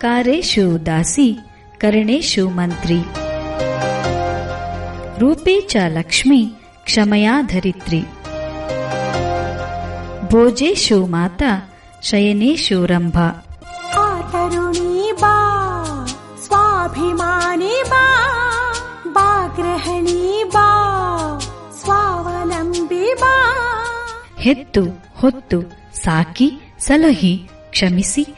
ಕಾರೇಶು ದಾಸಿ ಕರಣೇಶು ಮಂತ್ರಿ. ರೂಪೇ ಚ ಲಕ್ಷ್ಮಿ ಕ್ಷಮಯಾ ಧರಿತ್ರಿ. ಭೋಜೇಶು ಮಾತಾ ಶಯನೇಶು ರಂಭಾ. ಸ್ವಾಭಿಮಾನಿ ಬಾ ಬಾ ಗೃಹಿಣಿ ಬಾ ಸ್ವಾವಲಂಬಿ ಬಾ. ಹೆತ್ತು ಹೊತ್ತು ಸಾಕಿ ಸಲಹಿ ಕ್ಷಮಿಸಿ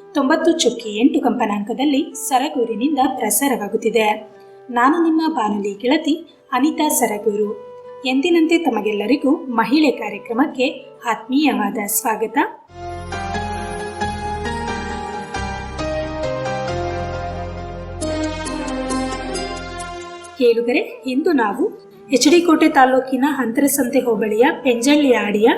ತೊಂಬತ್ತು ಚುಕ್ಕಿ ಎಂಟು ಕಂಪನಾಂಕದಲ್ಲಿ ಸರಗೂರಿನಿಂದ ಪ್ರಸಾರವಾಗುತ್ತಿದೆ. ನಾನು ನಿಮ್ಮ ಬಾನುಲಿ ಗೆಳತಿ ಅನಿತಾ ಸರಗೂರು. ಎಂದಿನಂತೆ ತಮಗೆಲ್ಲರಿಗೂ ಮಹಿಳೆ ಕಾರ್ಯಕ್ರಮಕ್ಕೆ ಆತ್ಮೀಯವಾದ ಸ್ವಾಗತ. ಕೇಳುಗರೆ ಇಂದು ನಾವು ಎಚ್ ಡಿ ಕೋಟೆ ತಾಲೂಕಿನ ಹಂತರಸಂತೆ ಹೋಬಳಿಯ ಪೆಂಜಳ್ಳಿಯಾಡಿಯ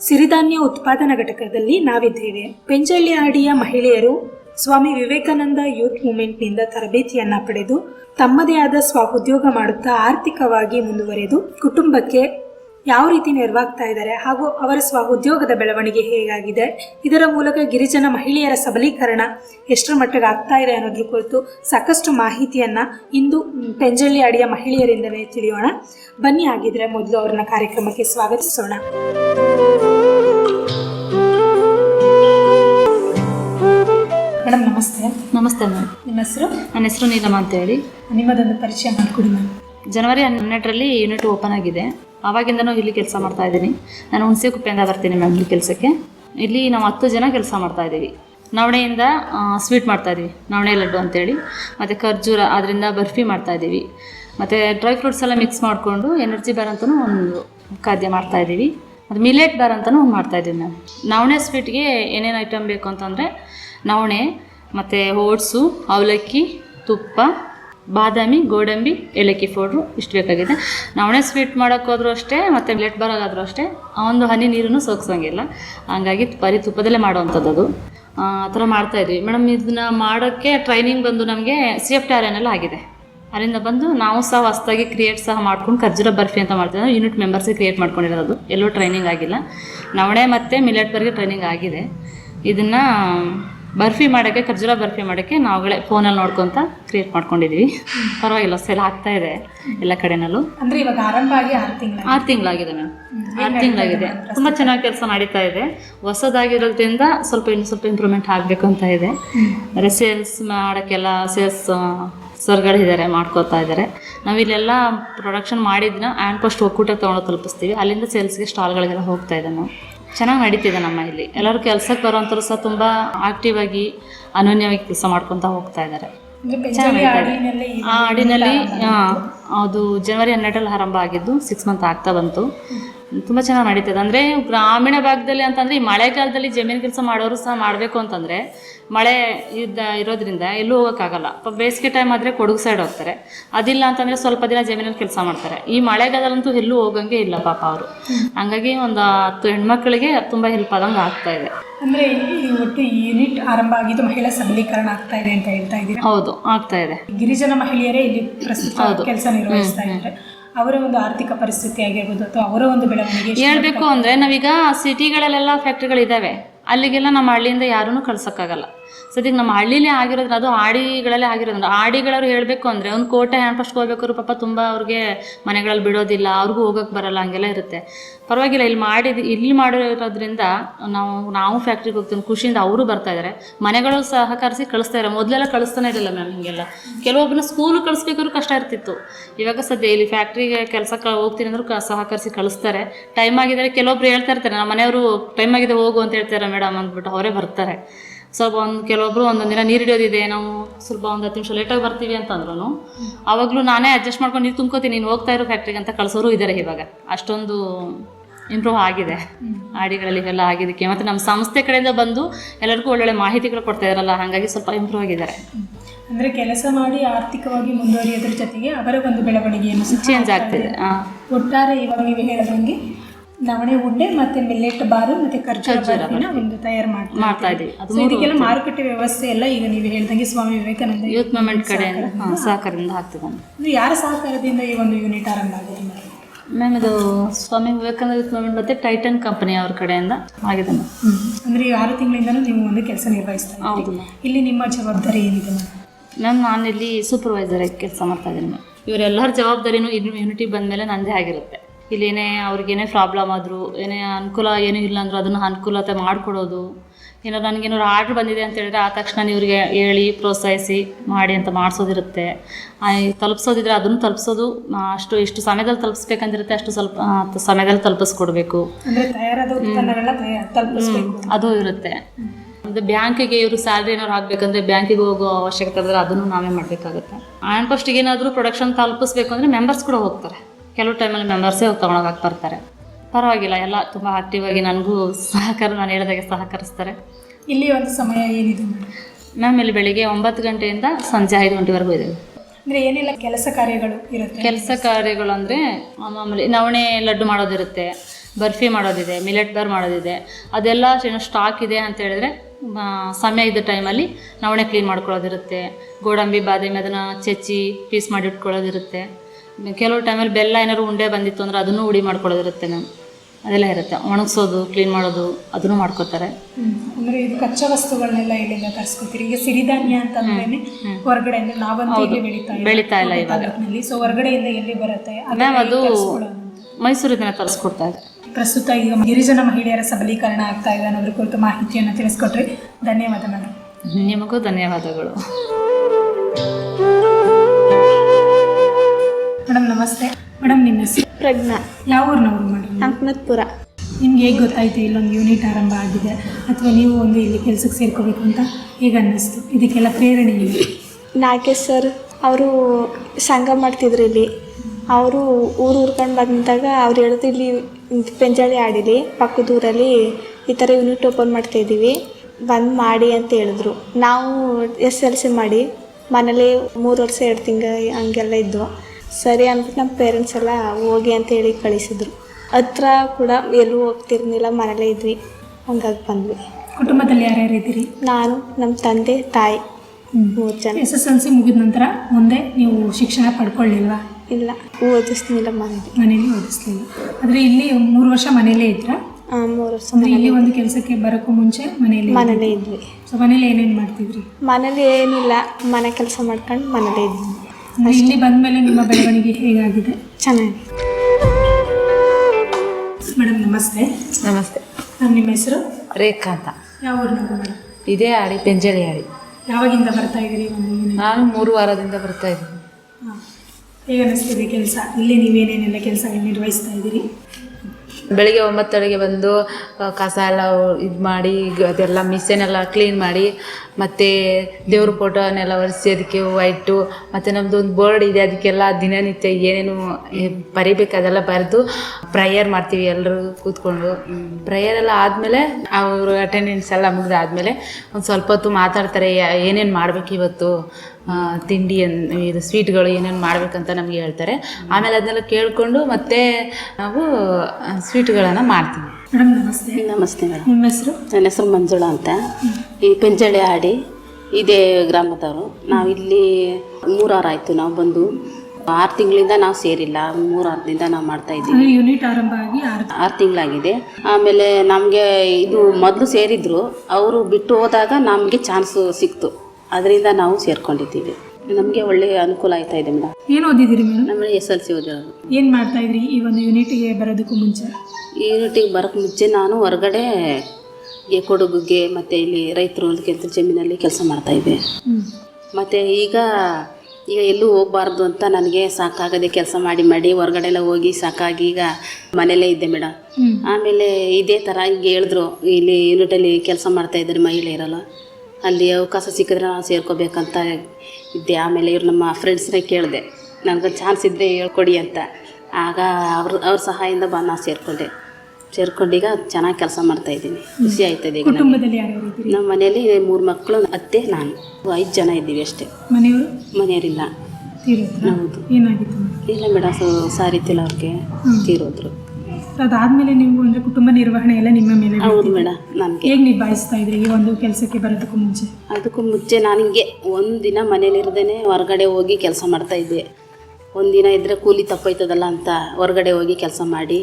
ಸಿರಿಧಾನ್ಯ ಉತ್ಪಾದನಾ ಘಟಕದಲ್ಲಿ ನಾವಿದ್ದೇವೆ. ಪೆಂಜಳ್ಳಿಯಾಡಿಯ ಮಹಿಳೆಯರು ಸ್ವಾಮಿ ವಿವೇಕಾನಂದ ಯೂತ್ ಮೂವ್ಮೆಂಟ್ನಿಂದ ತರಬೇತಿಯನ್ನ ಪಡೆದು ತಮ್ಮದೇ ಆದ ಸ್ವ ಉದ್ಯೋಗ ಮಾಡುತ್ತಾ ಆರ್ಥಿಕವಾಗಿ ಮುಂದುವರೆದು ಕುಟುಂಬಕ್ಕೆ ಯಾವ ರೀತಿ ನೆರವಾಗ್ತಾ ಇದ್ದಾರೆ ಹಾಗೂ ಅವರ ಸ್ವ ಉದ್ಯೋಗದ ಬೆಳವಣಿಗೆ ಹೇಗಾಗಿದೆ ಇದರ ಮೂಲಕ ಗಿರಿಜನ ಮಹಿಳೆಯರ ಸಬಲೀಕರಣ ಎಷ್ಟರ ಮಟ್ಟಿಗೆ ಆಗ್ತಾ ಇದೆ ಅನ್ನೋದ್ರ ಕುರಿತು ಸಾಕಷ್ಟು ಮಾಹಿತಿಯನ್ನು ಇಂದು ಪೆಂಜಳ್ಳಿ ಅಡಿಯ ಮಹಿಳೆಯರಿಂದಲೇ ತಿಳಿಯೋಣ. ಬನ್ನಿ ಆಗಿದ್ರೆ ಮೊದಲು ಅವ್ರನ್ನ ಕಾರ್ಯಕ್ರಮಕ್ಕೆ ಸ್ವಾಗತಿಸೋಣ. ಮೇಡಮ್ ನಮಸ್ತೆ. ನಮಸ್ತೆ ಮ್ಯಾಮ್ ನಿಮ್ಮ ಹೆಸರು? ನನ್ನ ಹೆಸರು ನೀಲಮ್ಮ ಅಂತ ಹೇಳಿ ನಿಮ್ಮದೊಂದು ಪರಿಚಯ ಮಾಡಿಕೊಡಿ ಮ್ಯಾಮ್ ಜನವರಿ ಹನ್ನೆರಡರಲ್ಲಿ ಯೂನಿಟ್ ಓಪನ್ ಆಗಿದೆ. ಆವಾಗಿಂದನೂ ಇಲ್ಲಿ ಕೆಲಸ ಮಾಡ್ತಾ ಇದ್ದೀನಿ. ನಾನು ಹುಣಸೆ ಕುಪ್ಪೆಯಿಂದ ಬರ್ತೀನಿ ಮ್ಯಾಮ್ ಇಲ್ಲಿ ಕೆಲಸಕ್ಕೆ. ಇಲ್ಲಿ ನಾವು ಹತ್ತು ಜನ ಕೆಲಸ ಮಾಡ್ತಾ ಇದ್ದೀವಿ. ನವಣೆಯಿಂದ ಸ್ವೀಟ್ ಮಾಡ್ತಾ ಇದ್ದೀವಿ. ನವಣೆ ಲಡ್ಡು ಅಂತೇಳಿ. ಮತ್ತು ಖರ್ಜೂರ ಅದರಿಂದ ಬರ್ಫಿ ಮಾಡ್ತಾ ಇದ್ದೀವಿ. ಮತ್ತು ಡ್ರೈ ಫ್ರೂಟ್ಸ್ ಎಲ್ಲ ಮಿಕ್ಸ್ ಮಾಡಿಕೊಂಡು ಎನರ್ಜಿ ಬಾರ್ ಅಂತಲೂ ಒಂದು ಖಾದ್ಯ ಮಾಡ್ತಾ ಇದ್ದೀವಿ. ಮತ್ತು ಮಿಲೆಟ್ ಬಾರ್ ಅಂತಲೂ ಒಂದು ಮಾಡ್ತಾ ಇದ್ದೀವಿ ಮ್ಯಾಮ್ ನವಣೆ ಸ್ವೀಟ್ಗೆ ಏನೇನು ಐಟಮ್ ಬೇಕು ಅಂತಂದರೆ ನವಣೆ, ಮತ್ತು ಓಟ್ಸು, ಅವಲಕ್ಕಿ, ತುಪ್ಪ ಬಾದಾಮಿ, ಗೋಡಂಬಿ, ಏಲಕ್ಕಿ ಪೌಡ್ರು, ಇಷ್ಟು ಬೇಕಾಗಿದೆ. ನವಣೆ ಸ್ವೀಟ್ ಮಾಡೋಕ್ಕೋದ್ರೂ ಅಷ್ಟೇ, ಮತ್ತು ಮಿಲೆಟ್ ಬರೋಗಾದ್ರೂ ಅಷ್ಟೇ, ಆ ಒಂದು ಹನಿ ನೀರನ್ನು ಸೋಕ್ಸೋಂಗಿಲ್ಲ. ಹಂಗಾಗಿ ಬರೀ ತುಪ್ಪದಲ್ಲೇ ಮಾಡುವಂಥದ್ದು ಅದು. ಆ ಥರ ಮಾಡ್ತಾಯಿದ್ವಿ ಮೇಡಮ್, ಇದನ್ನ ಮಾಡೋಕ್ಕೆ ಟ್ರೈನಿಂಗ್ ಬಂದು ನಮಗೆ ಸಿ ಎಫ್ ಟಿ ಆಗಿದೆ. ಅಲ್ಲಿಂದ ಬಂದು ನಾವು ಸಹ ಹೊಸ್ದಾಗಿ ಕ್ರಿಯೇಟ್ ಸಹ ಮಾಡ್ಕೊಂಡು ಖರ್ಜೂರ ಬರ್ಫಿ ಅಂತ ಮಾಡ್ತಿದ್ದೆ ಯೂನಿಟ್ ಮೆಂಬರ್ಸಿಗೆ ಕ್ರಿಯೇಟ್ ಮಾಡ್ಕೊಂಡಿರೋದು ಎಲ್ಲೂ ಟ್ರೈನಿಂಗ್ ಆಗಿಲ್ಲ. ನವಣೆ ಮತ್ತು ಮಿಲೆಟ್ ಬರ್ಗೆ ಟ್ರೈನಿಂಗ್ ಆಗಿದೆ. ಇದನ್ನು ಬರ್ಫಿ ಮಾಡೋಕ್ಕೆ ಖರ್ಜೂರ ಬರ್ಫಿ ಮಾಡೋಕ್ಕೆ ನಾವುಗಳೇ ಫೋನಲ್ಲಿ ನೋಡ್ಕೊತ ಕ್ರಿಯೇಟ್ ಮಾಡ್ಕೊಂಡಿದ್ವಿ. ಪರವಾಗಿಲ್ಲ ಸೇಲ್ ಆಗ್ತಾ ಇದೆ ಎಲ್ಲ ಕಡೆನಲ್ಲೂ. ಅಂದ್ರೆ ಇವಾಗ ಆರಂಭ ಆಗಿ ಆರು ತಿಂಗಳು ಆರು ತಿಂಗಳಾಗಿದೆ ಮ್ಯಾಮ್ ಆರು ತಿಂಗಳಾಗಿದೆ. ತುಂಬ ಚೆನ್ನಾಗಿ ಕೆಲಸ ನಡೀತಾ ಇದೆ. ಹೊಸದಾಗಿರೋದ್ರಿಂದ ಸ್ವಲ್ಪ ಇನ್ನು ಸ್ವಲ್ಪ ಇಂಪ್ರೂವ್ಮೆಂಟ್ ಆಗಬೇಕು ಅಂತ ಇದೆ. ಅಂದರೆ ಸೇಲ್ಸ್ ಮಾಡೋಕ್ಕೆಲ್ಲ ಸೇಲ್ಸ್ ಸರ್ಗಳಿದ್ದಾರೆ ಮಾಡ್ಕೋತಾ ಇದ್ದಾರೆ ನಾವು ಇಲ್ಲೆಲ್ಲ ಪ್ರೊಡಕ್ಷನ್ ಮಾಡಿದ್ನ ಆ್ಯಂಡ್ ಫಸ್ಟ್ ಒಕ್ಕೂಟ ತೊಗೊಂಡು ತಲುಪಿಸ್ತೀವಿ. ಅಲ್ಲಿಂದ ಸೇಲ್ಸ್ಗೆ ಸ್ಟಾಲ್ಗಳಿಗೆಲ್ಲ ಹೋಗ್ತಾ ಇದೆ ನಾವು ಚೆನ್ನಾಗಿ ನಡೀತಿದೆ ನಮ್ಮ ಇಲ್ಲಿ. ಎಲ್ಲರೂ ಕೆಲಸಕ್ಕೆ ಬರೋಂಥರು ಸಹ ತುಂಬ ಆಕ್ಟಿವ್ ಆಗಿ ಅನನ್ಯವಾಗಿ ಕೆಲಸ ಮಾಡ್ಕೊತಾ ಹೋಗ್ತಾ ಇದ್ದಾರೆ ಆ ಹಾಡಿನಲ್ಲಿ ಅದು ಜನವರಿ ಹನ್ನೆರಡರಲ್ಲಿ ಆರಂಭ ಆಗಿದ್ದು ಸಿಕ್ಸ್ ಮಂತ್ ಆಗ್ತಾ ಬಂತು. ತುಂಬ ಚೆನ್ನಾಗಿ ನಡೀತದೆ. ಅಂದರೆ ಗ್ರಾಮೀಣ ಭಾಗದಲ್ಲಿ ಅಂತಂದರೆ ಈ ಮಳೆಗಾಲದಲ್ಲಿ ಜಮೀನು ಕೆಲಸ ಮಾಡೋರು ಸಹ ಮಾಡಬೇಕು ಅಂತಂದರೆ ಮಳೆ ಇದ್ದ ಇರೋದ್ರಿಂದ ಎಲ್ಲೂ ಹೋಗೋಕ್ಕಾಗಲ್ಲ. ಬೇಸಿಗೆ ಟೈಮ್ ಆದರೆ ಕೊಡಗು ಸೈಡ್ ಹೋಗ್ತಾರೆ. ಅದಿಲ್ಲ ಅಂತಂದರೆ ಸ್ವಲ್ಪ ದಿನ ಜಮೀನಲ್ಲಿ ಕೆಲಸ ಮಾಡ್ತಾರೆ. ಈ ಮಳೆಗಾಲದಲ್ಲಂತೂ ಎಲ್ಲೂ ಹೋಗಂಗೆ ಇಲ್ಲ ಪಾಪ ಅವರು. ಹಂಗಾಗಿ ಒಂದು ಹತ್ತು ಹೆಣ್ಮಕ್ಳಿಗೆ ತುಂಬ ಹೆಲ್ಪ್ ಆದಂಗೆ ಆಗ್ತಾ ಇದೆ. ಅಂದರೆ ಈ ಒಟ್ಟು ಈ ಯೂನಿಟ್ ಆರಂಭ ಆಗಿದ್ದು ಮಹಿಳಾ ಸಬಲೀಕರಣ ಆಗ್ತಾ ಇದೆ ಅಂತ ಹೇಳ್ತಾ ಇದ್ದೀವಿ ಹೌದು ಆಗ್ತಾ ಇದೆ. ಗಿರಿಜನ ಮಹಿಳೆಯರೇ ಇಲ್ಲಿ ಪ್ರಸ್ತುತ ಕೆಲಸ ನಿರ್ವಹಿಸ್ತಾ ಇದ್ದಾರೆ. ಅವರ ಒಂದು ಆರ್ಥಿಕ ಪರಿಸ್ಥಿತಿ ಆಗಿರ್ಬೋದು ಅಥವಾ ಅವರ ಒಂದು ಬೆಳವಣಿಗೆ ಹೇಳ್ಬೇಕು ಅಂದರೆ ನಾವೀಗ ಸಿಟಿಗಳಲ್ಲೆಲ್ಲ ಫ್ಯಾಕ್ಟ್ರಿಗಳಿದ್ದಾವೆ ಅಲ್ಲಿಗೆಲ್ಲ ನಮ್ಮ ಹಳ್ಳಿಯಿಂದ ಯಾರೂ ಕಳ್ಸೋಕ್ಕಾಗಲ್ಲ. ಸದ್ಯಕ್ಕೆ ನಮ್ಮ ಹಳ್ಳಿಲೇ ಆಗಿರೋದ್ರೆ ಅದು ಆಡಿಗಳಲ್ಲೇ ಆಗಿರೋದ್ರಿಂದ ಆಡಿಗಳವ್ರು ಹೇಳಬೇಕು ಅಂದರೆ ಒಂದು ಕೋಟೆ ಹ್ಯಾಂಡ್ ಫಸ್ಟ್ ಹೋಗ್ಬೇಕಾದ್ರು ಪಾಪ ತುಂಬ ಅವ್ರಿಗೆ ಮನೆಗಳಲ್ಲಿ ಬಿಡೋದಿಲ್ಲ, ಅವ್ರಿಗೂ ಹೋಗೋಕೆ ಬರಲ್ಲ, ಹಂಗೆಲ್ಲ ಇರುತ್ತೆ. ಪರವಾಗಿಲ್ಲ, ಇಲ್ಲಿ ಮಾಡಿದ, ಇಲ್ಲಿ ಮಾಡಿರೋದ್ರಿಂದ ನಾವು ನಾವು ಫ್ಯಾಕ್ಟ್ರಿಗೆ ಹೋಗ್ತೀವಿ ಖುಷಿಯಿಂದ ಅವರು ಬರ್ತಾ ಇದ್ದಾರೆ ಮನೆಗಳು ಸಹಕರಿಸಿ ಕಳಿಸ್ತಾ ಇರೋ ಮೊದಲೆಲ್ಲ ಕಳಿಸ್ತಾನೆ ಇರಲಿಲ್ಲ ಮ್ಯಾಮ್ ಹಿಂಗೆಲ್ಲ. ಕೆಲವೊಬ್ಬನ ಸ್ಕೂಲ್ ಕಳಿಸ್ಬೇಕಾದ್ರೂ ಕಷ್ಟ ಇರ್ತಿತ್ತು. ಇವಾಗ ಸದ್ಯ ಇಲ್ಲಿ ಫ್ಯಾಕ್ಟ್ರಿಗೆ ಕೆಲಸಕ್ಕೆ ಹೋಗ್ತೀನಿ ಅಂದ್ರೂ ಸಹಕರಿಸಿ ಕಳಿಸ್ತಾರೆ. ಟೈಮ್ ಆಗಿದ್ದಾರೆ ಕೆಲವೊಬ್ರು ಹೇಳ್ತಾ ಇರ್ತಾರೆ, ನಮ್ಮ ಮನೆಯವರು ಟೈಮ್ ಆಗಿದೆ, ಹೋಗು ಅಂತ ಹೇಳ್ತಾರೆ ಮೇಡಮ್ ಅಂದ್ಬಿಟ್ಟು, ಅವರೇ ಬರ್ತಾರೆ. ಸ್ವಲ್ಪ ಒಂದು ಕೆಲವೊಬ್ರು ಒಂದೊಂದು ದಿನ ನೀರು ಹಿಡಿಯೋದಿದೆ ನಾವು ಸ್ವಲ್ಪ ಒಂದು ಹತ್ತು ನಿಮಿಷ ಲೇಟಾಗಿ ಬರ್ತೀವಿ ಅಂತಂದ್ರು ಆವಾಗಲೂ ನಾನೇ ಅಡ್ಜಸ್ಟ್ ಮಾಡ್ಕೊಂಡು ನೀರು ತುಂಬ್ಕೋತೀನಿ ನೀನು ಹೋಗ್ತಾ ಇರೋ ಫ್ಯಾಕ್ಟ್ರಿಗೆ ಅಂತ ಕಳ್ಸೋರು ಇದ್ದಾರೆ ಇವಾಗ. ಅಷ್ಟೊಂದು ಇಂಪ್ರೂವ್ ಆಗಿದೆ. ಆಡಿಗಳಲ್ಲಿ ಎಲ್ಲ ಆಗಿದ್ದಕ್ಕೆ. ಮತ್ತು ನಮ್ಮ ಸಂಸ್ಥೆ ಕಡೆಯಿಂದ ಬಂದು ಎಲ್ಲರಿಗೂ ಒಳ್ಳೊಳ್ಳೆ ಮಾಹಿತಿಗಳು ಕೊಡ್ತಾ ಇದಾರಲ್ಲ ಹಾಗಾಗಿ ಸ್ವಲ್ಪ ಇಂಪ್ರೂವ್ ಆಗಿದ್ದಾರೆ. ಅಂದರೆ ಕೆಲಸ ಮಾಡಿ ಆರ್ಥಿಕವಾಗಿ ಮುಂದುವರಿಯೋದ್ರ ಜೊತೆಗೆ ಅವರ ಒಂದು ಬೆಳವಣಿಗೆಯನ್ನು ಚೇಂಜ್ ಆಗ್ತಿದೆ ಒಟ್ಟಾರೆ ಇವಾಗ ನೀವು ಹೇಳಿದಂಗೆ ನವಣೆ ಉಂಡೆ ಮತ್ತೆ ಮಿಲ್ಲೆಟ್ ಬಾರು ಮತ್ತೆ ಖರ್ಜೂರ ಬರ್ಫಿನ ಒಂದು ತಯಾರು ಮಾಡ್ತೀವಿ. ಮಾಡ್ತಾ ಇದೀವಿ ಅದು So ಇದಕ್ಕೆಲ್ಲ ಮಾರುಕಟ್ಟೆ ವ್ಯವಸ್ಥೆ ಎಲ್ಲ ಈಗ ನೀವು ಹೇಳ್ದಂಗೆ ಸ್ವಾಮಿ ವಿವೇಕಾನಂದ ಯೂತ್ ಮೂಮೆಂಟ್ ಕಡೆಯಿಂದ ಹಾಂ ಸಹಕಾರದಿಂದ ಆಗ್ತದೆ ಇದು ಯಾರ ಸಹಕಾರದಿಂದ ಈ ಒಂದು ಯೂನಿಟ್ ಆರಂಭ ಆಗಿದೆ? ಮ್ಯಾಮ್ ಇದು ಸ್ವಾಮಿ ವಿವೇಕಾನಂದ ಯೂತ್ ಮೂಮೆಂಟ್ ಮತ್ತೆ ಟೈಟನ್ ಕಂಪನಿ ಅವ್ರ ಕಡೆಯಿಂದ ಆಗಿದೆ ಮ್ಯಾಮ್ ಅಂದ್ರೆ ಈ ಆರು ತಿಂಗಳಿಂದನೂ ನೀವು ಒಂದು ಕೆಲಸ ನಿರ್ವಹಿಸ್ತಾ. ಹೌದು ಇಲ್ಲಿ ನಿಮ್ಮ ಜವಾಬ್ದಾರಿ ಏನಿದೆ ಮ್ಯಾಮ್ ನಾನು ಇಲ್ಲಿ ಸೂಪರ್ವೈಸರ್ ಕೆಲಸ ಮಾಡ್ತಾ ಇದ್ದೀನಿ. ಮ್ಯಾಮ್ ಇವರೆಲ್ಲರ ಜವಾಬ್ದಾರಿನೂ ಯೂನಿಟಿ ಬಂದಮೇಲೆ ನನ್ನದೇ ಆಗಿರುತ್ತೆ. ಇಲ್ಲಿ ಏನೇ ಅವ್ರಿಗೇನೇ ಪ್ರಾಬ್ಲಮ್ ಆದರೂ ಏನೇ ಅನುಕೂಲ ಏನೂ ಇಲ್ಲ ಅಂದರೂ ಅದನ್ನು ಅನುಕೂಲತೆ ಮಾಡಿಕೊಡೋದು. ಏನೋ ನನಗೇನಾದ್ರು ಆರ್ಡ್ರ್ ಬಂದಿದೆ ಅಂತ ಹೇಳಿದ್ರೆ ಆ ತಕ್ಷಣ ಇವ್ರಿಗೆ ಹೇಳಿ ಪ್ರೋತ್ಸಾಹಿಸಿ ಮಾಡಿ ಅಂತ ಮಾಡಿಸೋದಿರುತ್ತೆ. ತಲುಪಿಸೋದಿದ್ರೆ ಅದನ್ನು ತಲುಪಿಸೋದು ಅಷ್ಟು ಎಷ್ಟು ಸಮಯದಲ್ಲಿ ತಲುಪಿಸ್ಬೇಕಂತಿರುತ್ತೆ ಅಷ್ಟು ಸ್ವಲ್ಪ ಸಮಯದಲ್ಲಿ ತಲುಪಿಸ್ಕೊಡ್ಬೇಕು. ಅದು ಇರುತ್ತೆ. ಅಂದರೆ ಬ್ಯಾಂಕಿಗೆ ಇವರು ಸ್ಯಾಲ್ರಿ ಏನಾದ್ರು ಹಾಕಬೇಕಂದ್ರೆ ಬ್ಯಾಂಕಿಗೆ ಹೋಗೋ ಅವಶ್ಯಕತೆ ಆದರೆ ಅದನ್ನು ನಾವೇ ಮಾಡಬೇಕಾಗುತ್ತೆ. ಆ್ಯಂಡ್ ಫಸ್ಟಿಗೆ ಏನಾದರೂ ಪ್ರೊಡಕ್ಷನ್ ತಲುಪಿಸ್ಬೇಕು ಅಂದರೆ ಮೆಂಬರ್ಸ್ ಕೂಡ ಹೋಗ್ತಾರೆ. ಕೆಲವು ಟೈಮಲ್ಲಿ ಮೆಂಬರ್ಸೇ ಹೋಗಿ ತೊಗೊಳಕ್ಕೆ ಬರ್ತಾರೆ ಪರವಾಗಿಲ್ಲ ಎಲ್ಲ ತುಂಬ ಆಕ್ಟಿವ್ ಆಗಿ ನನಗೂ ಸಹಕಾರ ನಾನು ಹೇಳಿದಾಗೆ ಸಹಕರಿಸ್ತಾರೆ. ಇಲ್ಲಿ ಒಂದು ಸಮಯ ಏನಿದೆ ಮ್ಯಾಮ್ ಇಲ್ಲಿ ಬೆಳಿಗ್ಗೆ ಒಂಬತ್ತು ಗಂಟೆಯಿಂದ ಸಂಜೆ ಐದು ಗಂಟೆವರೆಗೂ ಇದೆ. ಅಂದರೆ ಏನೆಲ್ಲ ಕೆಲಸ ಕಾರ್ಯಗಳು ಇರುತ್ತೆ? ಕೆಲಸ ಕಾರ್ಯಗಳು ಅಂದರೆ ಮಾಮೂಲಿ ನವಣೆ ಲಡ್ಡು ಮಾಡೋದಿರುತ್ತೆ ಬರ್ಫಿ ಮಾಡೋದಿದೆ ಮಿಲೆಟ್ ಬಾರ್ ಮಾಡೋದಿದೆ. ಅದೆಲ್ಲ ಏನೋ ಸ್ಟಾಕ್ ಇದೆ ಅಂತ ಹೇಳಿದ್ರೆ ಸಮಯ ಇದ್ದ ಟೈಮಲ್ಲಿ ನವಣೆ ಕ್ಲೀನ್ ಮಾಡ್ಕೊಳ್ಳೋದಿರುತ್ತೆ. ಗೋಡಂಬಿ ಬಾದಾಮಿ ಅದನ್ನು ಚೆಚ್ಚಿ ಪೀಸ್ ಮಾಡಿ ಇಟ್ಕೊಳ್ಳೋದಿರುತ್ತೆ. ಕೆಲವು ಟೈಮಲ್ಲಿ ಬೆಲ್ಲ ಏನಾದ್ರು ಉಂಡೆ ಬಂದಿತ್ತು ಅಂದ್ರೆ ಅದನ್ನು ಉಡಿ ಮಾಡ್ಕೊಳ್ಳೋದಿರುತ್ತೆ ನಾನು ಅದೆಲ್ಲ ಇರುತ್ತೆ. ಒಣಗಿಸೋದು ಕ್ಲೀನ್ ಮಾಡೋದು ಅದನ್ನು ಮಾಡ್ಕೋತಾರೆ. ಅಂದ್ರೆ ಇದು ಕಚ್ಚಾ ವಸ್ತುಗಳನ್ನೆಲ್ಲ ಇಲ್ಲಿಂದ ತರಿಸ್ಕೊತೀರಿ. ಈಗ ಸಿರಿಧಾನ್ಯ ಅಂತಂದ್ರೇನೆ ಹೊರಗಡೆಯಿಂದ ನಾವಂತೂ ಇಲ್ಲಿ ಬೆಳೀತಾ ಬೆಳೀತಾ ಇಲ್ಲ ಇವಾಗ. ಸೊ ಹೊರಗಡೆಯಿಂದ ಎಲ್ಲಿ ಬರುತ್ತೆ? ಮ್ಯಾಮ್ ಅದು. ಮೈಸೂರಿನ ತರಿಸ್ಕೊಡ್ತಾ ಇದೆ. ಪ್ರಸ್ತುತ ಈಗ ಗಿರಿಜನ ಮಹಿಳೆಯರ ಸಬಲೀಕರಣ ಆಗ್ತಾ ಇದೆ ಅನ್ನೋದ್ರ ಕುರಿತು ಮಾಹಿತಿಯನ್ನು ತಿಳಿಸ್ಕೊಟ್ರಿ. ಧನ್ಯವಾದ ಮೇಡಮ್ ನಿಮಗೂ ಧನ್ಯವಾದಗಳು. ನಮಸ್ತೆ. ಮೇಡಮ್ ನಿಮ್ಮ ಹೆಸರು? ಪ್ರಜ್ಞಾ. ಯಾವ ಊರಿನವ್ರು ಮೇಡಮ್ ಅಂಕನತ್ಪುರ ನಿಮ್ಗೆ ಹೇಗೆ ಗೊತ್ತಾಯ್ತು ಇಲ್ಲೊಂದು ಯೂನಿಟ್ ಆರಂಭ ಆಗಿದೆ? ಅಥವಾ ನೀವು ಒಂದು ಇಲ್ಲಿ ಕೆಲಸಕ್ಕೆ ಸೇರ್ಕೋಬೇಕು ಅಂತ ಹೇಗೆ ಅನ್ನಿಸ್ತು? ಇದಕ್ಕೆಲ್ಲ ಪ್ರೇರಣೆ ಇದೆ ನಾಗೇಶ್ ಸರ್ ಅವರು ಸಂಘ ಮಾಡ್ತಿದ್ರು ಇಲ್ಲಿ. ಅವರು ಊರು ಊರ್ಕೊಂಡು ಬಂದಾಗ ಅವ್ರು ಹೇಳಿದ್ರು ಇಲ್ಲಿ ಪೆಂಜಾಳಿ ಆಡಿಲಿ. ಪಕ್ಕದ ಊರಲ್ಲಿ ಈ ಥರ ಯೂನಿಟ್ ಓಪನ್ ಮಾಡ್ತಾ ಇದ್ದೀವಿ. ಬಂದು ಮಾಡಿ ಅಂತ ಹೇಳಿದ್ರು. ನಾವು ಎಸ್ ಎಲ್ ಸಿ ಮಾಡಿ. ಮನೇಲಿ ಮೂರು ವರ್ಷ ಎರಡು ತಿಂಗಳು ಹಂಗೆಲ್ಲ ಇದ್ವು. ಸರಿ ಅಂದ್ಬಿಟ್ಟು ನಮ್ಮ ಪೇರೆಂಟ್ಸ್ ಎಲ್ಲ ಹೋಗಿ ಅಂತ ಹೇಳಿ ಕಳಿಸಿದ್ರು. ಹತ್ರ ಕೂಡ ಎಲ್ಲೂ ಹೋಗ್ತಿರ್ಲಿಲ್ಲ ಮನೇಲೇ ಇದ್ವಿ. ಹಂಗಾಗಿ ಬಂದ್ವಿ. ಕುಟುಂಬದಲ್ಲಿ ಯಾರ್ಯಾರು ಇದ್ದೀರಿ? ನಾನು ನಮ್ಮ ತಂದೆ ತಾಯಿ. ಮೂರು ಜನ. ಎಸ್ ಎಸ್ ಎಲ್ ಸಿ ಮುಗಿದ ನಂತರ ಮುಂದೆ ನೀವು ಶಿಕ್ಷಣ ಪಡ್ಕೊಳ್ಳಿಲ್ವಾ? ಇಲ್ಲ ಓದಿಸ್ಲಿಲ್ಲ ಮನೇಲಿ. ಮನೇಲಿ ಓದಿಸ್ಲಿಲ್ಲ. ಆದರೆ ಇಲ್ಲಿ ಮೂರು ವರ್ಷ ಮನೇಲೇ ಇದ್ರ? ಮೂರು ವರ್ಷ ಅಂದ್ರೆ ಇಲ್ಲಿ ಒಂದು ಕೆಲಸಕ್ಕೆ ಬರೋಕ್ಕೂ ಮುಂಚೆ ಮನೇಲಿ ಮನೇಲೇ ಇದ್ವಿ. ಸೊ ಮನೇಲಿ ಏನೇನು ಮಾಡ್ತಿದ್ರಿ? ಮನೇಲಿ ಏನಿಲ್ಲ ಮನೆ ಕೆಲಸ ಮಾಡ್ಕೊಂಡು ಮನೇಲೇ ಇದ್ವಿ. ಇಲ್ಲಿ ಬಂದ್ಮೇಲೆ ನಿಮ್ಮ ಬೆಳವಣಿಗೆ ಹೇಗಾಗಿದೆ? ಚೆನ್ನಾಗಿ ಮೇಡಮ್ ನಮಸ್ತೆ. ನಮಸ್ತೆ. ನಾನು ನಿಮ್ಮ ಹೆಸರು? ರೇಖಾ ಅಂತ. ಯಾವ ಊರಿನವರು ಮೇಡಮ್? ಇದೇ ಆಡಿ ಪೆಂಜಳಿ ಆಡಿ. ಯಾವಾಗಿಂದ ಬರ್ತಾ ಇದ್ದೀರಿ? ನಾನು ಮೂರು ವಾರದಿಂದ ಬರ್ತಾ ಇದ್ದೀನಿ. ಹೇಗೆ ಅನ್ನಿಸ್ತಿದೆ ಕೆಲಸ? ಇಲ್ಲಿ ನೀವೇನೇನೆಲ್ಲ ಕೆಲಸ ನಿರ್ವಹಿಸ್ತಾ ಇದ್ದೀರಿ? ಬೆಳಿಗ್ಗೆ ಒಂಬತ್ತರೆಗೆ ಬಂದು ಕಸ ಎಲ್ಲ ಇದು ಮಾಡಿ ಅದೆಲ್ಲ ಮಿಷನೆಲ್ಲ ಕ್ಲೀನ್ ಮಾಡಿ, ಮತ್ತು ದೇವ್ರ ಫೋಟೋನೆಲ್ಲ ಒರೆಸಿ, ಅದಕ್ಕೆ ವೈಟು ಮತ್ತು ನಮ್ಮದು ಒಂದು ಬೋರ್ಡ್ ಇದೆ, ಅದಕ್ಕೆಲ್ಲ ದಿನನಿತ್ಯ ಏನೇನು ಬರಿಬೇಕು, ಅದೆಲ್ಲ ಬರೆದು ಪ್ರೇಯರ್ ಮಾಡ್ತೀವಿ ಎಲ್ಲರೂ ಕೂತ್ಕೊಂಡು. ಪ್ರೇಯರ್ ಎಲ್ಲ ಆದಮೇಲೆ, ಅವರು ಅಟೆಂಡೆನ್ಸ್ ಎಲ್ಲ ಮುಗಿದಾದ್ಮೇಲೆ, ಒಂದು ಸ್ವಲ್ಪ ಹೊತ್ತು ಮಾತಾಡ್ತಾರೆ ಏನೇನು ಮಾಡ್ಬೇಕು ಇವತ್ತು? ಆ, ತಿಂಡಿ ಅನ್ ಇದು ಸ್ವೀಟ್ಗಳು ಏನೇನು ಮಾಡಬೇಕಂತ ನಮಗೆ ಹೇಳ್ತಾರೆ. ಆಮೇಲೆ ಅದನ್ನೆಲ್ಲ ಕೇಳಿಕೊಂಡು ಮತ್ತೆ ನಾವು ಸ್ವೀಟ್ಗಳನ್ನು ಮಾಡ್ತೀವಿ. ಮೇಡಮ್ ನಮಸ್ತೆ. ನಮಸ್ತೆ ಮೇಡಮ್. ನಿಮ್ಮ ಹೆಸರು? ನನ್ನ ಹೆಸರು ಮಂಜುಳಾ ಅಂತ. ಈ ಪೆಂಜಳೆ ಆಡಿ ಇದೇ ಗ್ರಾಮದವರು. ನಾವಿಲ್ಲಿ ಮೂರಾರು ಆಯಿತು ನಾವು ಬಂದು. ಆರು ತಿಂಗಳಿಂದ ನಾವು ಸೇರಿಲ್ಲ ಮೂರು ಆರರಿಂದ ನಾವು ಮಾಡ್ತಾ ಇದ್ದೀವಿ. ಯೂನಿಟ್ ಆರಂಭ ಆಗಿ ಆರು ತಿಂಗಳಾಗಿದೆ. ಆಮೇಲೆ ನಮಗೆ ಇದು ಮೊದಲು ಸೇರಿದ್ರು. ಅವರು ಬಿಟ್ಟು ಹೋದಾಗ ನಮಗೆ ಚಾನ್ಸು ಸಿಕ್ತು. ಅದರಿಂದ ನಾವು ಸೇರ್ಕೊಂಡಿದ್ದೀವಿ. ನಮಗೆ ಒಳ್ಳೆಯ ಅನುಕೂಲ ಆಯ್ತಾ ಇದೆ ಮೇಡಮ್. ಏನು ಓದಿದ್ದೀರಿ ಮೇಡಮ್? ನಮ್ಮ ಎಸ್ ಎಲ್ ಸಿ ಓದಿರೋದು. ಏನು ಮಾಡ್ತಾ ಇದ್ರಿ? ಈ ಒಂದು ಯೂನಿಟಿಗೆ ಬರೋದಕ್ಕೂ ಮುಂಚೆ. ಈ ಯೂನಿಟಿಗೆ ಬರೋಕ್ಕೆ ಮುಂಚೆ ನಾನು ಹೊರಗಡೆ ಈ ಕೊಡಗುಗೆ ಮತ್ತು ಇಲ್ಲಿ ರೈತರು ಕೆಲಸ ಜಮೀನಲ್ಲಿ ಕೆಲಸ ಮಾಡ್ತಾಯಿದ್ದೆ. ಮತ್ತು ಈಗ ಈಗ ಎಲ್ಲೂ ಹೋಗಬಾರ್ದು ಅಂತ ನನಗೆ ಸಾಕಾಗದೆ ಕೆಲಸ ಮಾಡಿ ಮಾಡಿ ಹೊರಗಡೆ ಎಲ್ಲ ಹೋಗಿ ಸಾಕಾಗಿ ಈಗ ಮನೇಲೇ ಇದ್ದೆ ಮೇಡಮ್. ಆಮೇಲೆ ಇದೇ ಥರ ಹಿಂಗೆ ಹೇಳಿದ್ರು. ಇಲ್ಲಿ ಯೂನಿಟಲ್ಲಿ ಕೆಲಸ ಮಾಡ್ತಾಯಿದ್ದಾರೆ ಮಹಿಳೆಯರಲ್ಲ. ಅಲ್ಲಿ ಅವಕಾಶ ಸಿಕ್ಕಿದ್ರೆ ನಾನು ಸೇರ್ಕೋಬೇಕಂತ ಇದ್ದೆ. ಆಮೇಲೆ ಇವ್ರು ನಮ್ಮ ಫ್ರೆಂಡ್ಸ್ನೇ ಕೇಳಿದೆ. ನನಗೆ ಚಾನ್ಸ್ ಇದ್ದರೆ ಹೇಳ್ಕೊಡಿ ಅಂತ. ಆಗ ಅವ್ರ ಅವ್ರ ಸಹಾಯದಿಂದ ಬಾ ನಾನು ಸೇರಿಕೊಂಡೆ. ಸೇರ್ಕೊಂಡೀಗ ಚೆನ್ನಾಗಿ ಕೆಲಸ ಮಾಡ್ತಾ ಇದ್ದೀನಿ. ಖುಷಿ ಆಯ್ತದೆ ಈಗ ನಮ್ಮ ಮನೆಯಲ್ಲಿ ಮೂರು ಮಕ್ಕಳು ಅತ್ತೆ ನಾನು. ಐದು ಜನ ಇದ್ದೀವಿ ಅಷ್ಟೇ. ಮನೆಯವರು? ಮನೆಯವರಿಲ್ಲ. ಹೌದು. ಏನಾಗಿತ್ತು? ಇಲ್ಲ ಮೇಡಮ್ ಸೊ ಸಾರಿತಿಲ್ಲ ಅವ್ರಿಗೆ ತೀರೋದ್ರು. ಅದಾದ್ಮೇಲೆ ನೀವು ಅಂದ್ರೆ ಕುಟುಂಬ ನಿರ್ವಹಣೆ ಎಲ್ಲ ನಿಮ್ಮ ಮೇಲೆ ಹೌದು ಮೇಡಮ್ ನನಗೆ ಹೇಗೆ ನಿಭಾಯಿಸ್ತಾ ಇದ್ರಿ ಈ ಒಂದು ಕೆಲಸಕ್ಕೆ ಬರೋದಕ್ಕೂ ಮುಂಚೆ? ಅದಕ್ಕೂ ಮುಂಚೆ ನಾನು ಹಿಂಗೆ ಒಂದಿನ ಮನೇಲಿರ್ದೇನೆ ಹೊರಗಡೆ ಹೋಗಿ ಕೆಲಸ ಮಾಡ್ತಾ ಇದ್ದೆ. ಒಂದಿನ ಇದ್ದರೆ ಕೂಲಿ ತಪ್ಪೋಯ್ತದಲ್ಲ ಅಂತ ಹೊರಗಡೆ ಹೋಗಿ ಕೆಲಸ ಮಾಡಿ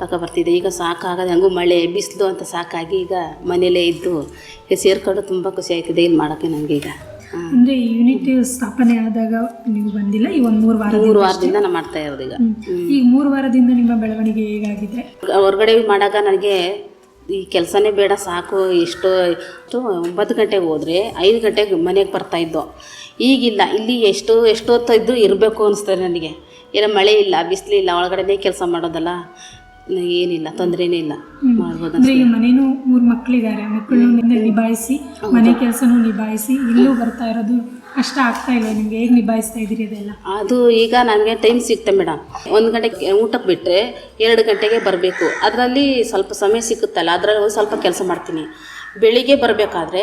ತಗೊಬರ್ತಿದ್ದೆ ಈಗ ಸಾಕಾಗದೆ ಹಂಗೂ ಮಳೆ ಬಿಸಿಲು ಅಂತ ಸಾಕಾಗಿ ಈಗ ಮನೇಲೇ ಇದ್ದು ಈಗ ಸೇರ್ಕೊಂಡು ತುಂಬ ಖುಷಿ ಆಯ್ತದೆ. ಇಲ್ಲಿ ಮಾಡೋಕ್ಕೆ ನನಗೆ ಈಗ? ಅಂದ್ರೆ ಯೂನಿಟ್ ಸ್ಥಾಪನೆ ಆದಾಗ ನೀವು ಬಂದಿಲ್ಲ? ಈ ಒಂದು ಮೂರು ವಾರ ಮೂರು ವಾರದಿಂದ ನಾನು ಮಾಡ್ತಾ ಇರೋದು ಈಗ. ಈ ಮೂರು ವಾರದಿಂದ ನಿಮ್ಮ ಬೆಳವಣಿಗೆ ಹೇಗಾಗಿದೆ? ಹೊರಗಡೆ ಮಾಡಾಗ ನನಗೆ ಈ ಕೆಲಸನೇ ಬೇಡ ಸಾಕು ಎಷ್ಟೋ ಎಷ್ಟು ಒಂಬತ್ತು ಗಂಟೆಗೆ ಹೋದರೆ ಐದು ಗಂಟೆಗೆ ಮನೆಗೆ ಬರ್ತಾ ಇದ್ದೋ. ಈಗಿಲ್ಲ ಇಲ್ಲಿ ಎಷ್ಟು ಎಷ್ಟೊತ್ತು ಇದ್ದು ಇರಬೇಕು ಅನಿಸ್ತದೆ ನನಗೆ. ಏನೋ ಮಳೆ ಇಲ್ಲ ಬಿಸಿಲಿಲ್ಲ ಒಳಗಡೆನೇ ಕೆಲಸ ಮಾಡೋದಲ್ಲ. ಏನಿಲ್ಲ ತೊಂದರೆನೇ ಇಲ್ಲ. ಮಾಡ್ಬೋದು ಅಂದ್ರೆ ಈಗ ಮನೇನು ಮೂರು ಮಕ್ಕಳಿದ್ದಾರೆ ಮಕ್ಕಳು ನಿಭಾಯಿಸಿ ಮನೆ ಕೆಲಸನೂ ನಿಭಾಯಿಸಿ ಇಲ್ಲೂ ಬರ್ತಾ ಇರೋದು ಕಷ್ಟ ಆಗ್ತಾ ಇಲ್ಲ ನಿಮ್ಗೆ ಹೇಗೆ ನಿಭಾಯಿಸ್ತಾ ಇದ್ದೀರಿ ಅದೆಲ್ಲ? ಅದು ಈಗ ನನಗೆ ಟೈಮ್ ಸಿಗುತ್ತೆ ಮೇಡಮ್ ಒಂದು ಗಂಟೆಗೆ ಊಟಕ್ಕೆ ಬಿಟ್ಟರೆ ಎರಡು ಗಂಟೆಗೆ ಬರಬೇಕು. ಅದರಲ್ಲಿ ಸ್ವಲ್ಪ ಸಮಯ ಸಿಕ್ಕುತ್ತಲ್ಲ ಅದರಲ್ಲಿ ಒಂದು ಸ್ವಲ್ಪ ಕೆಲಸ ಮಾಡ್ತೀನಿ. ಬೆಳಿಗ್ಗೆ ಬರಬೇಕಾದ್ರೆ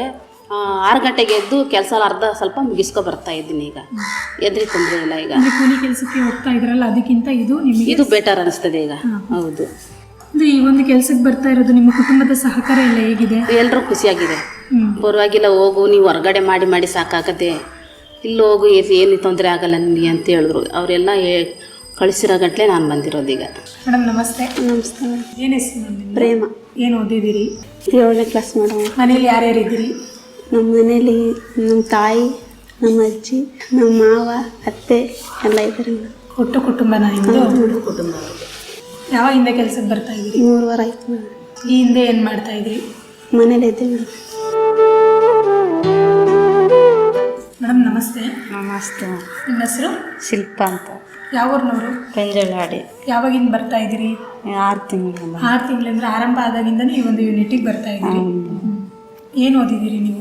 ಆರು ಗಂಟೆಗೆ ಎದ್ದು ಕೆಲಸ ಅರ್ಧ ಸ್ವಲ್ಪ ಮುಗಿಸ್ಕೊ ಬರ್ತಾ ಇದ್ದೀನಿ ಈಗ. ಎದ್ರಿ ತೊಂದರೆ ಇಲ್ಲ ಈಗ. ಅಂದ್ರೆ ಕೂಲಿ ಕೆಲಸಕ್ಕೆ ಹೋಗ್ತಾ ಇದ್ರಲ್ಲ ಅದಕ್ಕಿಂತ ಇದು ನಿಮಗೆ ಇದು ಬೆಟರ್ ಅನಿಸ್ತದೆ ಈಗ. ಹೌದು. ಅಂದ್ರೆ ಈ ಒಂದು ಕೆಲಸಕ್ಕೆ ಬರ್ತಾ ಇರೋದು ನಿಮ್ಮ ಕುಟುಂಬದ ಸಹಕಾರ ಎಲ್ಲ ಹೇಗಿದೆ? ಎಲ್ಲರೂ ಖುಷಿಯಾಗಿದೆ. ಪರವಾಗಿಲ್ಲ ಹೋಗು ನೀವು ಹೊರಗಡೆ ಮಾಡಿ ಮಾಡಿ ಸಾಕಾಗತ್ತೆ ಇಲ್ಲಿ ಹೋಗು ಏನು ಏನು ತೊಂದರೆ ಆಗಲ್ಲ ನಿಮಗೆ ಅಂತ ಹೇಳಿದ್ರು. ಅವರೆಲ್ಲ ಕಳಿಸಿರೋ ಗಂಟಲೆ ನಾನು ಬಂದಿರೋದು ಈಗ. ಮೇಡಮ್ ನಮಸ್ತೆ. ನಮಸ್ತೆ. ಏನೇ ಹೆಸರು ಪ್ರೇಮ. ಏನು ಓದಿದ್ದೀರಿ? ಏಳನೇ ಕ್ಲಾಸ್ ಮೇಡಮ್. ಮನೇಲಿ ಯಾರ್ಯಾರು ಇದ್ದೀರಿ ನಮ್ಮ ಮನೇಲಿ ನಮ್ಮ ತಾಯಿ ನಮ್ಮ ಅಜ್ಜಿ ನಮ್ಮ ಮಾವ ಅತ್ತೆ ಎಲ್ಲ ಇದ್ದಾರೆ ಒಟ್ಟು ಕುಟುಂಬನ ನಿಮ್ಮದು ಕುಟುಂಬ. ಯಾವಾಗಿಂದ ಕೆಲಸಕ್ಕೆ ಬರ್ತಾ ಇದ್ರಿ ಮೂರು ವಾರ ಆಯ್ತು ಮೇಡಮ್. ಈ ಹಿಂದೆ ಏನು ಮಾಡ್ತಾ ಇದ್ರಿ ಮನೇಲಿ ಇದ್ದೆ ಮೇಡಮ್. ಮೇಡಮ್ ನಮಸ್ತೆ. ನಮಸ್ತೆ. ನಿಮ್ಮ ಹೆಸರು? ಶಿಲ್ಪ ಅಂತ. ಯಾವ ಊರಿನವರು? ಪೆಂಜಳಾಡಿ. ಯಾವಾಗಿಂದ ಬರ್ತಾ ಇದ್ದೀರಿ? ಆರು ತಿಂಗಳು ಆರು ತಿಂಗಳಂದ್ರೆ ಆರಂಭ ಆದಾಗಿಂದನೇ ಈ ಒಂದು ಯೂನಿಟಿಗೆ ಬರ್ತಾ ಇದ್ದೀರಿ. ಏನು ಓದಿದ್ದೀರಿ ನೀವು?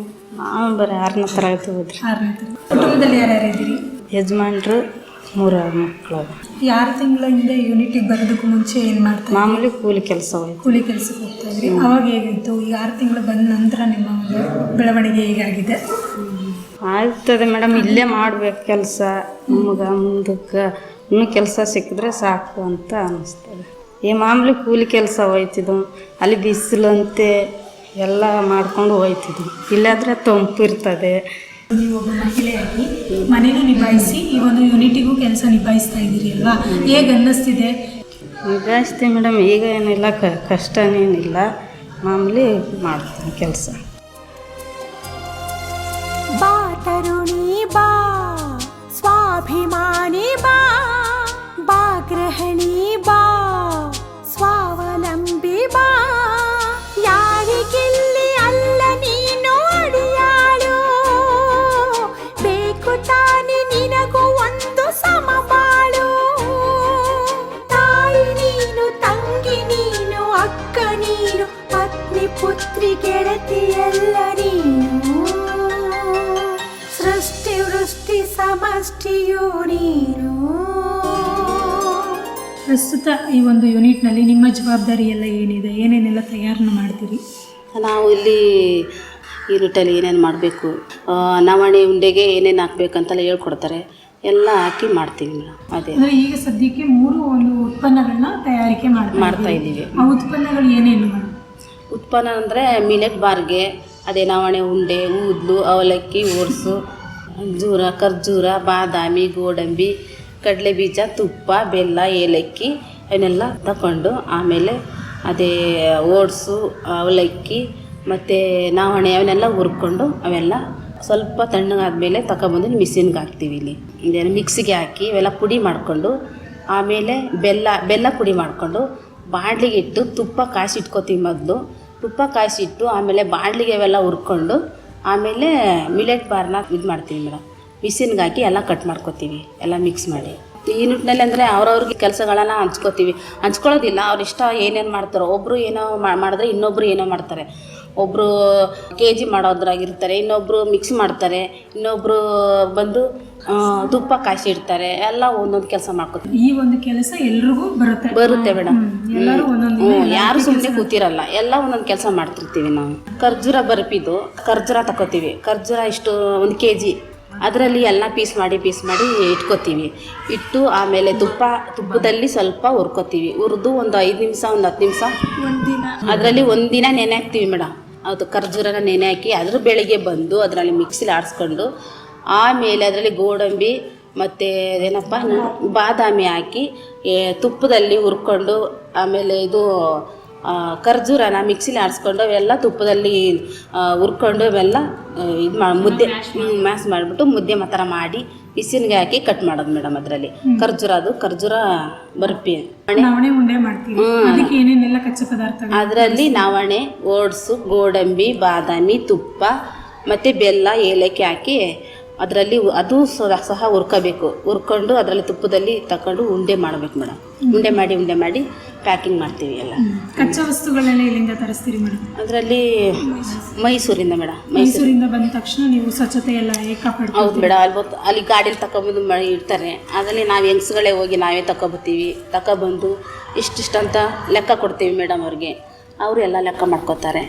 ಬರೀ ಆರನೇ ತರಗತಿ ಹೋದ್ರಿ ಆರನೇ ತರಗತಿ ಕುಟುಂಬದಲ್ಲಿ ಯಾರ್ಯಾರು ಇದ್ದೀರಿ? ಯಜಮಾನ್ರು ಮೂರು ಮಕ್ಕಳು ಈ ಆರು ತಿಂಗಳ ಹಿಂದೆ ಯೂನಿಟಿಗೆ ಬರೋದಕ್ಕೂ ಮುಂಚೆ ಏನು ಮಾಡ್ತಾ ಮಾಮೂಲಿ ಕೂಲಿ ಕೆಲಸ ಹೋಯ್ತು. ಕೂಲಿ ಕೆಲಸಕ್ಕೆ ಹೋಗ್ತಾ ಇದ್ರಿ. ಅವಾಗ ಹೇಗಿತ್ತು? ಈಗ ಆರು ತಿಂಗಳು ಬಂದ ನಂತರ ನಿಮ್ಮ ಒಂದು ಬೆಳವಣಿಗೆ ಹೇಗಾಗಿದೆ? ಆಗ್ತದೆ ಮೇಡಮ್ ಇಲ್ಲೇ ಮಾಡ್ಬೇಕು ಕೆಲಸ. ನಮಗೆ ಮುಂದಕ್ಕೆ ಇನ್ನೂ ಕೆಲಸ ಸಿಕ್ಕಿದ್ರೆ ಸಾಕು ಅಂತ ಅನ್ನಿಸ್ತದೆ ಈ ಮಾಮೂಲಿ ಕೂಲಿ ಕೆಲಸ ಹೋಯ್ತಿದ್ದು ಅಲ್ಲಿ ಬಿಸಿಲಂತೆ ಎಲ್ಲ ಮಾಡ್ಕೊಂಡು ಹೋಯ್ತಿದ್ವಿ. ಇಲ್ಲಾದ್ರೆ ತಂಪು ಇರ್ತದೆ. ನೀವು ಒಬ್ಬ ಮಹಿಳೆಯಾಗಿ ಮನೇನೂ ನಿಭಾಯಿಸಿ ಈ ಒಂದು ಯೂನಿಟಿಗೂ ಕೆಲಸ ನಿಭಾಯಿಸ್ತಾ ಇದ್ದೀರಿ ಅಲ್ವಾ? ಹೇಗೆ ಅನ್ನಿಸ್ತಿದೆ? ನಿಭಾಯಿಸ್ತೀವಿ ಮೇಡಮ್ ಈಗ ಏನಿಲ್ಲ ಕ ಕಷ್ಟನೇನಿಲ್ಲ ಮಾಮೂಲಿ ಮಾಡ್ತೀನಿ ಕೆಲಸ. ಬಾ ತರುಣಿ ಬಾ ಸ್ವಾಭಿಮಾನಿ ಬಾ ಬಾ ಗೃಹಿಣಿ ಬಾ. ಎಲ್ಲ ನೀನು ಸೃಷ್ಟಿ ವೃಷ್ಟಿ ಸಮಷ್ಟಿಯು ನೀನು. ಪ್ರಸ್ತುತ ಈ ಒಂದು ಯೂನಿಟ್ನಲ್ಲಿ ನಿಮ್ಮ ಜವಾಬ್ದಾರಿ ಎಲ್ಲ ಏನಿದೆ? ಏನೇನೆಲ್ಲ ತಯಾರನ್ನು ಮಾಡ್ತೀರಿ? ನಾವು ಇಲ್ಲಿ ಈ ರೂಟಲ್ಲಿ ಏನೇನು ಮಾಡಬೇಕು? ನವಣೆ ಉಂಡೆಗೆ ಏನೇನು ಹಾಕ್ಬೇಕಂತೆಲ್ಲ ಹೇಳ್ಕೊಡ್ತಾರೆ. ಎಲ್ಲ ಹಾಕಿ ಮಾಡ್ತೀವಿ ಮೇಡಮ್ ಅದೇ. ಅಂದರೆ ಈಗ ಸದ್ಯಕ್ಕೆ ಮೂರು ಒಂದು ಉತ್ಪನ್ನಗಳನ್ನ ತಯಾರಿಕೆ ಮಾಡ್ತಾ ಮಾಡ್ತಾ ಇದ್ದೀವಿ. ಆ ಉತ್ಪನ್ನಗಳು ಏನೇನು ಉತ್ಪನ್ನ ಅಂದರೆ ಮಿಲೆಟ್ ಬಾರ್ಗೆ, ಅದೇ ನವಣೆ, ಉಂಡೆ, ಊದ್ಲು, ಅವಲಕ್ಕಿ ಓಟ್ಸು ಜೂರ ಖರ್ಜೂರ, ಬಾದಾಮಿ, ಗೋಡಂಬಿ, ಕಡಲೆ ಬೀಜ, ತುಪ್ಪ, ಬೆಲ್ಲ, ಏಲಕ್ಕಿ ಅವನ್ನೆಲ್ಲ ತಗೊಂಡು ಆಮೇಲೆ ಅದೇ ಓಟ್ಸು ಅವಲಕ್ಕಿ ಮತ್ತು ನವಣೆ ಅವನ್ನೆಲ್ಲ ಹುರ್ಕೊಂಡು ಅವೆಲ್ಲ ಸ್ವಲ್ಪ ತಣ್ಣಗಾದ್ಮೇಲೆ ತಗೊಂಬಂದು ಮಿಷಿನ್ಗೆ ಹಾಕ್ತೀವಿ ಇಲ್ಲಿ. ಇದೇನು ಮಿಕ್ಸಿಗೆ ಹಾಕಿ ಇವೆಲ್ಲ ಪುಡಿ ಮಾಡಿಕೊಂಡು ಆಮೇಲೆ ಬೆಲ್ಲ ಬೆಲ್ಲ ಪುಡಿ ಮಾಡಿಕೊಂಡು ಬಾಣಲಿಗೆ ಇಟ್ಟು ತುಪ್ಪ ಕಾಯಿಸಿಟ್ಕೋತೀವಿ ಮೊದಲು. ತುಪ್ಪ ಕಾಯಿಸಿಟ್ಟು ಆಮೇಲೆ ಬಾಣಲಿಗೆ ಅವೆಲ್ಲ ಹುರ್ಕೊಂಡು ಆಮೇಲೆ ಮಿಲೆಟ್ ಬಾರ್ನ ಇದು ಮಾಡ್ತೀವಿ ಮೇಡಮ್ ಮಿಷಿನ್ಗೆ ಹಾಕಿ ಎಲ್ಲ ಕಟ್ ಮಾಡ್ಕೊತೀವಿ, ಎಲ್ಲ ಮಿಕ್ಸ್ ಮಾಡಿ. ಈ ನಿಟ್ಟಿನಲ್ಲಿ ಅಂದರೆ ಅವ್ರವ್ರಿಗೆ ಕೆಲಸಗಳನ್ನ ಹಂಚ್ಕೋತೀವಿ. ಹಂಚ್ಕೊಳ್ಳೋದಿಲ್ಲ, ಅವ್ರ ಇಷ್ಟ ಏನೇನು ಮಾಡ್ತಾರೋ ಒಬ್ಬರು ಏನೋ ಮಾಡಿದ್ರೆ ಇನ್ನೊಬ್ಬರು ಏನೋ ಮಾಡ್ತಾರೆ. ಒಬ್ಬರು ಕೆ ಜಿ ಮಾಡೋದ್ರಾಗಿರ್ತಾರೆ ಇನ್ನೊಬ್ಬರು ಮಿಕ್ಸ್ ಮಾಡ್ತಾರೆ ಇನ್ನೊಬ್ಬರು ಬಂದು ತುಪ್ಪ ಕಾಯಿಸಿ ಇಡ್ತಾರೆ ಎಲ್ಲ ಒಂದೊಂದು ಕೆಲಸ ಮಾಡ್ಕೊತಾರೆ ಈ ಒಂದು ಕೆಲಸ ಎಲ್ರಿಗೂ ಬರುತ್ತೆ. ಬರುತ್ತೆ ಮೇಡಮ್. ಎಲ್ಲರೂ ಒಂದೊಂದು ಯಾರು ಸುಮ್ಮನೆ ಕೂತಿರಲ್ಲ ಎಲ್ಲ ಒಂದೊಂದು ಕೆಲಸ ಮಾಡ್ತಿರ್ತೀವಿ ನಾವು. ಖರ್ಜೂರ ಬರ್ಪಿದ್ದು ಖರ್ಜೂರ ತಕೋತೀವಿ ಖರ್ಜೂರ ಇಷ್ಟು ಒಂದು ಕೆ ಜಿ ಅದರಲ್ಲಿ ಎಲ್ಲ ಪೀಸ್ ಮಾಡಿ ಪೀಸ್ ಮಾಡಿ ಇಟ್ಕೋತೀವಿ. ಇಟ್ಟು ಆಮೇಲೆ ತುಪ್ಪ ತುಪ್ಪದಲ್ಲಿ ಸ್ವಲ್ಪ ಹುರ್ಕೋತೀವಿ. ಹುರಿದು ಒಂದು ಐದು ನಿಮಿಷ ಒಂದು ಹತ್ತು ನಿಮಿಷ. ಅದರಲ್ಲಿ ಒಂದಿನ ನೆನೆ ಹಾಕ್ತೀವಿ ಮೇಡಮ್. ಅದು ಖರ್ಜೂರನ ನೆನೆ ಹಾಕಿ ಅದ್ರ ಬೆಳಿಗ್ಗೆ ಬಂದು ಅದರಲ್ಲಿ ಮಿಕ್ಸಿಲಿ ಆಡಿಸ್ಕೊಂಡು ಆಮೇಲೆ ಅದರಲ್ಲಿ ಗೋಡಂಬಿ ಮತ್ತು ಏನಪ್ಪ ಬಾದಾಮಿ ಹಾಕಿ ತುಪ್ಪದಲ್ಲಿ ಹುರ್ಕೊಂಡು ಆಮೇಲೆ ಇದು ಖರ್ಜೂರನ ಮಿಕ್ಸಿಲಿ ಆಡಿಸ್ಕೊಂಡು ಅವೆಲ್ಲ ತುಪ್ಪದಲ್ಲಿ ಹುರ್ಕೊಂಡು ಅವೆಲ್ಲ ಇದು ಮಾ ಮುದ್ದೆ ಮ್ಯಾಸ್ ಮಾಡಿಬಿಟ್ಟು ಮುದ್ದೆ ಮಾತ್ರ ಮಾಡಿ ಬಿಸಿನಿಗೆ ಹಾಕಿ ಕಟ್ ಮಾಡೋದು ಮೇಡಮ್ ಅದರಲ್ಲಿ. ಖರ್ಜೂರ ಅದು ಖರ್ಜೂರ ಬರ್ಪಿ. ಅದರಲ್ಲಿ ನವಣೆ ಓಟ್ಸು ಗೋಡಂಬಿ ಬಾದಾಮಿ ತುಪ್ಪ ಮತ್ತು ಬೆಲ್ಲ ಏಲಕ್ಕಿ ಹಾಕಿ ಅದರಲ್ಲಿ ಅದು ಸಹ ಸಹ ಹುರ್ಕೋಬೇಕು. ಹುರ್ಕೊಂಡು ಅದರಲ್ಲಿ ತುಪ್ಪದಲ್ಲಿ ತಕೊಂಡು ಉಂಡೆ ಮಾಡಬೇಕು ಮೇಡಮ್. ಉಂಡೆ ಮಾಡಿ ಉಂಡೆ ಮಾಡಿ ಪ್ಯಾಕಿಂಗ್ ಮಾಡ್ತೀವಿ ಎಲ್ಲ. ಕಚ್ಚಾ ವಸ್ತುಗಳನ್ನ ಇಲ್ಲಿಂದ ತರಿಸ್ತೀರಿ ಮೇಡಮ್? ಅದರಲ್ಲಿ ಮೈಸೂರಿಂದ ಮೇಡಮ್. ಮೈಸೂರು ಮೈಸೂರಿಂದ ಬಂದ ತಕ್ಷಣ ನೀವು ಸ್ವಚ್ಛತೆ ಎಲ್ಲ ಹೌದು ಮೇಡಮ್. ಅಲ್ಲಿ ಅಲ್ಲಿ ಗಾಡೀಲಿ ತಗೊಬಂದು ಮಾಡಿ ಇಡ್ತಾರೆ. ಅದರಲ್ಲಿ ನಾವು ಹೆಂಗ್ಸುಗಳೇ ಹೋಗಿ ನಾವೇ ತಗೊಬತ್ತೀವಿ ತಗೊಬಂದು ಇಷ್ಟಿಷ್ಟಂತ ಲೆಕ್ಕ ಕೊಡ್ತೀವಿ ಮೇಡಮ್ ಅವ್ರಿಗೆ. ಅವರು ಎಲ್ಲ ಲೆಕ್ಕ ಮಾಡ್ಕೋತಾರೆ.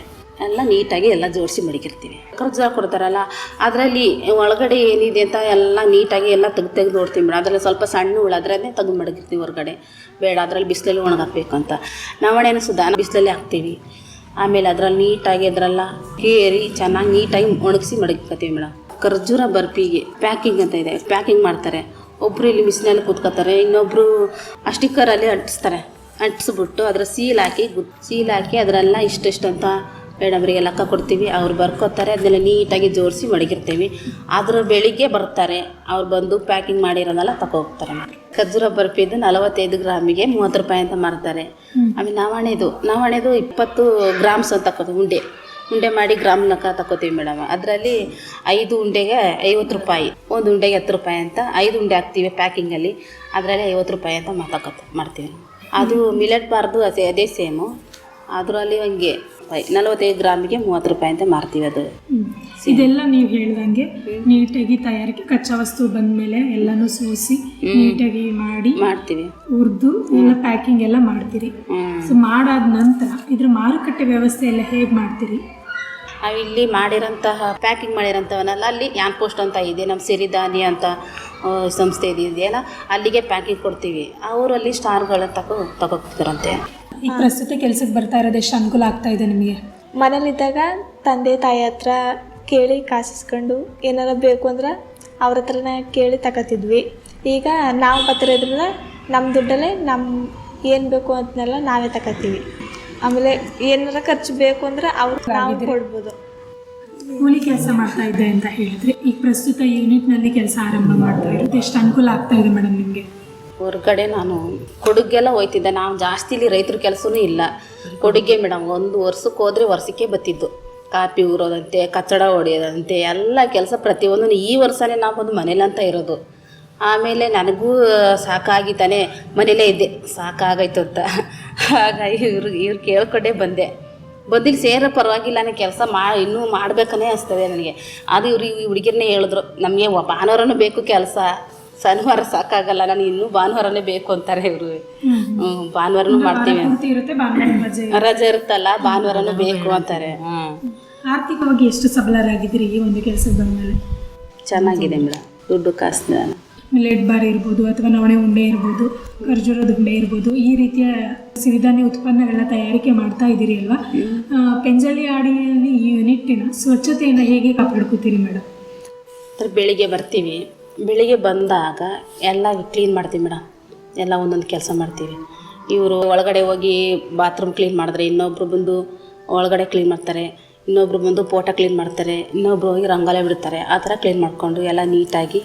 ಎಲ್ಲ ನೀಟಾಗಿ ಎಲ್ಲ ಜೋಡಿಸಿ ಮಡಗಿರ್ತೀವಿ. ಖರ್ಜೂರ ಕೊಡ್ತಾರಲ್ಲ, ಅದರಲ್ಲಿ ಒಳಗಡೆ ಏನಿದೆ ಅಂತ ಎಲ್ಲ ನೀಟಾಗಿ ಎಲ್ಲ ತೆಗ್ದು ತೆಗೆದು ನೋಡ್ತೀವಿ ಮೇಡಮ್. ಅದರಲ್ಲಿ ಸ್ವಲ್ಪ ಸಣ್ಣ ಹುಳು ಅದರನ್ನೇ ತೆಗೆದು ಮಡಗಿರ್ತೀವಿ ಹೊರಗಡೆ. ಬೇಡ, ಅದರಲ್ಲಿ ಬಿಸಿಲಲ್ಲಿ ಒಣಗಾಕಬೇಕು ಅಂತ. ನವಣೆನೂ ಸುಧಾ ಬಿಸಿಲಲ್ಲಿ ಹಾಕ್ತೀವಿ. ಆಮೇಲೆ ಅದರಲ್ಲಿ ನೀಟಾಗಿ ಅದರಲ್ಲ ಕೇರಿ ಚೆನ್ನಾಗಿ ನೀಟಾಗಿ ಒಣಗಿಸಿ ಮಡಗಿರ್ತೀವಿ ಮೇಡಮ್. ಖರ್ಜೂರ ಬರ್ಪಿಗೆ ಪ್ಯಾಕಿಂಗ್ ಅಂತ ಇದೆ, ಪ್ಯಾಕಿಂಗ್ ಮಾಡ್ತಾರೆ. ಒಬ್ಬರು ಇಲ್ಲಿ ಬಿಸಿಲಲ್ಲಿ ಕೂತ್ಕೋತಾರೆ ಇನ್ನೊಬ್ಬರು ಸ್ಟಿಕ್ಕರಲ್ಲಿ ಅಂಟಿಸ್ತಾರೆ. ಅಂಟಿಸ್ಬಿಟ್ಟು ಅದರ ಸೀಲ್ ಹಾಕಿ ಸೀಲ್ ಹಾಕಿ ಅದರೆಲ್ಲ ಇಷ್ಟಿಷ್ಟು ಅಂತ ಮೇಡಮ್ರಿಗೆ ಲೆಕ್ಕ ಕೊಡ್ತೀವಿ ಅವ್ರು ಬರ್ಕೋತಾರೆ ಅದನ್ನೆಲ್ಲ ನೀಟಾಗಿ ಜೋಡಿಸಿ ಮಡಗಿರ್ತೀವಿ. ಆದರೂ ಬೆಳಿಗ್ಗೆ ಬರ್ತಾರೆ ಅವ್ರು ಬಂದು ಪ್ಯಾಕಿಂಗ್ ಮಾಡಿರೋದೆಲ್ಲ ತಗೋಗ್ತಾರೆ ಹೋಗ್ತಾರೆ ಖರ್ಜೂರ ಬರ್ಪಿದ್ದು ನಲವತ್ತೈದು ಗ್ರಾಮಿಗೆ ಮೂವತ್ತು ರೂಪಾಯಿ ಅಂತ ಮಾರ್ತಾರೆ. ಆಮೇಲೆ ನವಣೆದು ನವಣೆದು ಇಪ್ಪತ್ತು ಗ್ರಾಮ್ಸ್ ಅಂತ ತಗೋತೀವಿ ಉಂಡೆ. ಉಂಡೆ ಮಾಡಿ ಗ್ರಾಮ್ ಲೆಕ್ಕ ತಗೋತೀವಿ ಮೇಡಮ್. ಅದರಲ್ಲಿ ಐದು ಉಂಡೆಗೆ ಐವತ್ತು ರೂಪಾಯಿ ಒಂದು ಉಂಡೆಗೆ ಹತ್ತು ರೂಪಾಯಿ ಅಂತ ಐದು ಉಂಡೆ ಹಾಕ್ತೀವಿ ಪ್ಯಾಕಿಂಗಲ್ಲಿ ಅದರಲ್ಲಿ ಐವತ್ತು ರೂಪಾಯಿ ಅಂತ ಮಾತಾಕೋತ ಮಾಡ್ತೀವಿ ಅದು ಮಿಲೆಟ್ ಬಾರ್ದು ಅದೇ ಅದೇ ಸೇಮು ಅದರಲ್ಲಿ ಹಂಗೆ ನಲವತ್ತೈದು ಗ್ರಾಮಿಗೆ ಮೂವತ್ತು ರೂಪಾಯಿ ಅಂತ ಮಾರ್ತೀವಿ ಅದು. ಇದೆಲ್ಲ ನೀವು ಹೇಳ್ದಂಗೆ ನೀಟಾಗಿ ತಯಾರಿಕೆ ಕಚ್ಚಾ ವಸ್ತು ಬಂದ್ಮೇಲೆ ಎಲ್ಲಾನು ಸೋಸಿ ನೀಟಾಗಿ ಮಾಡಿ ಮಾಡ್ತೀವಿ. ಹುರಿದು ಎಲ್ಲ ಪ್ಯಾಕಿಂಗ್ ಎಲ್ಲ ಮಾಡ್ತೀರಿ. ಸೊ ಮಾಡಾದ ನಂತರ ಇದ್ರ ಮಾರುಕಟ್ಟೆ ವ್ಯವಸ್ಥೆ ಎಲ್ಲ ಹೇಗೆ ಮಾಡ್ತೀರಿ? ನಾವು ಇಲ್ಲಿ ಮಾಡಿರೋಂತಹ ಪ್ಯಾಕಿಂಗ್ ಮಾಡಿರೋಂಥವನ್ನೆಲ್ಲ ಅಲ್ಲಿ ಯಾನ್ ಪೋಸ್ಟ್ ಅಂತ ಇದೆ ನಮ್ಮ ಸಿರಿಧಾನಿ ಅಂತ ಸಂಸ್ಥೆ ಇದೆ ಇದೆಯಲ್ಲ ಅಲ್ಲಿಗೆ ಪ್ಯಾಕಿಂಗ್ ಕೊಡ್ತೀವಿ. ಅವರು ಅಲ್ಲಿ ಸ್ಟಾರ್ಗಳನ್ನ ತಗೋ ತಗೋಗ್ತಾರಂತೆ ಈಗ ಪ್ರಸ್ತುತ ಕೆಲ್ಸಕ್ಕೆ ಬರ್ತಾ ಇರೋದು ಎಷ್ಟು ಅನುಕೂಲ ಆಗ್ತಾ ಇದೆ ನಿಮಗೆ? ಮನೇಲಿದ್ದಾಗ ತಂದೆ ತಾಯಿ ಹತ್ರ ಕೇಳಿ ಕಾಸಿಸ್ಕೊಂಡು ಏನಾರ ಬೇಕು ಅಂದ್ರೆ ಅವ್ರ ಹತ್ರನೇ ಕೇಳಿ ತಗೋತಿದ್ವಿ. ಈಗ ನಾವು ಬರ್ತಿರೋದ್ರಿಂದ ನಮ್ಮ ದುಡ್ಡಲ್ಲೇ ನಮ್ಮ ಏನು ಬೇಕು ಅಂತನೆಲ್ಲ ನಾವೇ ತಗೋತೀವಿ. ಆಮೇಲೆ ಏನಾರ ಖರ್ಚು ಬೇಕು ಅಂದ್ರೆ ಅವ್ರು ನಾವು ಕೊಡ್ಬೋದು. ಕೂಲಿ ಕೆಲಸ ಮಾಡ್ತಾ ಇದ್ದೆ ಅಂತ ಹೇಳಿದ್ರೆ ಈಗ ಪ್ರಸ್ತುತ ಯೂನಿಟ್ನಲ್ಲಿ ಕೆಲಸ ಆರಂಭ ಮಾಡ್ತಾ ಇರೋದು ಎಷ್ಟು ಅನುಕೂಲ ಆಗ್ತಾ ಇದೆ ಮೇಡಮ್ ನಿಮಗೆ? ಹೊರಗಡೆ ನಾನು ಕೊಡುಗೆಲ್ಲ ಹೋಯ್ತಿದ್ದೆ. ನಾವು ಜಾಸ್ತಿ ಇಲ್ಲಿ ರೈತರ ಕೆಲಸನೂ ಇಲ್ಲ. ಕೊಡುಗೆ ಮೇಡಮ್, ಒಂದು ವರ್ಷಕ್ಕೆ ಹೋದ್ರೆ ವರ್ಷಕ್ಕೆ ಬತ್ತಿದ್ದು. ಕಾಪಿ ಊರೋದಂತೆ ಕಚ್ಚಡ ಹೊಡೆಯೋದಂತೆ ಎಲ್ಲ ಕೆಲಸ ಪ್ರತಿಯೊಂದು ಈ ವರ್ಷನೇ ನಾವು ಬಂದು ಮನೇಲಿ ಅಂತ ಇರೋದು. ಆಮೇಲೆ ನನಗೂ ಸಾಕಾಗಿ ತಾನೆ ಮನೇಲೇ ಇದ್ದೆ. ಸಾಕಾಗೈತು ಅಂತ. ಹಾಗಾಗಿ ಇವ್ರು ಇವ್ರು ಕೇಳ್ಕೊಂಡೇ ಬಂದೆ. ಬಂದಿಲ್ಲಿ ಸೇರೋ ಪರವಾಗಿಲ್ಲ ನಾನು ಕೆಲಸ ಮಾ, ಇನ್ನೂ ಮಾಡ್ಬೇಕನ್ನೇ ಅನಿಸ್ತದೆ ನನಗೆ. ಅದು ಇವ್ರು ಈ ಹುಡುಗಿರನ್ನೇ ಹೇಳಿದ್ರು. ನಮಗೆ ಭಾನುವಾರನೂ ಬೇಕು ಕೆಲಸ. ಶನಿವಾರ ಸಾಕಾಗಲ್ಲ ನಾನು ಇನ್ನು ಭಾನುವಾರನೇ ಬೇಕು ಅಂತಾರೆ ಇವರು. ಭಾನುವಾರನೂ ಮಾಡ್ತೀವಿ. ರಜೆ ರಜೆ ಇರುತ್ತಲ್ಲ ಭಾನುವಾರನೂ ಬೇಕು ಅಂತಾರೆ. ಆರ್ಥಿಕವಾಗಿ ಎಷ್ಟು ಸಬಲರಾಗಿದ್ದೀರಿ ಈ ಒಂದು ಕೆಲಸ ಬಂದಮೇಲೆ ಚೆನ್ನಾಗಿದೆ ಮೇಡಮ್ ದುಡ್ಡು ಕಾಸು ಮಿಲೆಟ್ ಬಾರ್ ಇರ್ಬೋದು ಅಥವಾ ನವಣೆ ಉಂಡೆ ಇರ್ಬೋದು ಖರ್ಜೂರದ ಉಂಡೆ ಇರ್ಬೋದು ಈ ರೀತಿಯ ಸಿರಿಧಾನ್ಯ ಉತ್ಪನ್ನಗಳನ್ನ ತಯಾರಿಕೆ ಮಾಡ್ತಾ ಇದ್ದೀರಿ ಅಲ್ವಾ? ಪೆಂಜಲಿ ಆಡಿನಲ್ಲಿ ಆಡಿಯಲ್ಲಿ ಈ ಯೂನಿಟ್ಟಿನ ಸ್ವಚ್ಛತೆಯನ್ನು ಹೇಗೆ ಕಾಪಾಡ್ಕೋತೀರಿ ಮೇಡಮ್ ಬೆಳಿಗ್ಗೆ ಬರ್ತೀವಿ. ಬೆಳಿಗ್ಗೆ ಬಂದಾಗ ಎಲ್ಲ ಕ್ಲೀನ್ ಮಾಡ್ತೀವಿ ಮೇಡಮ್. ಎಲ್ಲ ಒಂದೊಂದು ಕೆಲಸ ಮಾಡ್ತೀವಿ. ಇವರು ಒಳಗಡೆ ಹೋಗಿ ಬಾತ್ರೂಮ್ ಕ್ಲೀನ್ ಮಾಡಿದ್ರೆ ಇನ್ನೊಬ್ರು ಬಂದು ಒಳಗಡೆ ಕ್ಲೀನ್ ಮಾಡ್ತಾರೆ ಇನ್ನೊಬ್ರು ಬಂದು ಪೋಟ ಕ್ಲೀನ್ ಮಾಡ್ತಾರೆ ಇನ್ನೊಬ್ರು ಹೋಗಿ ರಂಗೋಲೆ ಬಿಡ್ತಾರೆ. ಆ ಥರ ಕ್ಲೀನ್ ಮಾಡಿಕೊಂಡು ಎಲ್ಲ ನೀಟಾಗಿ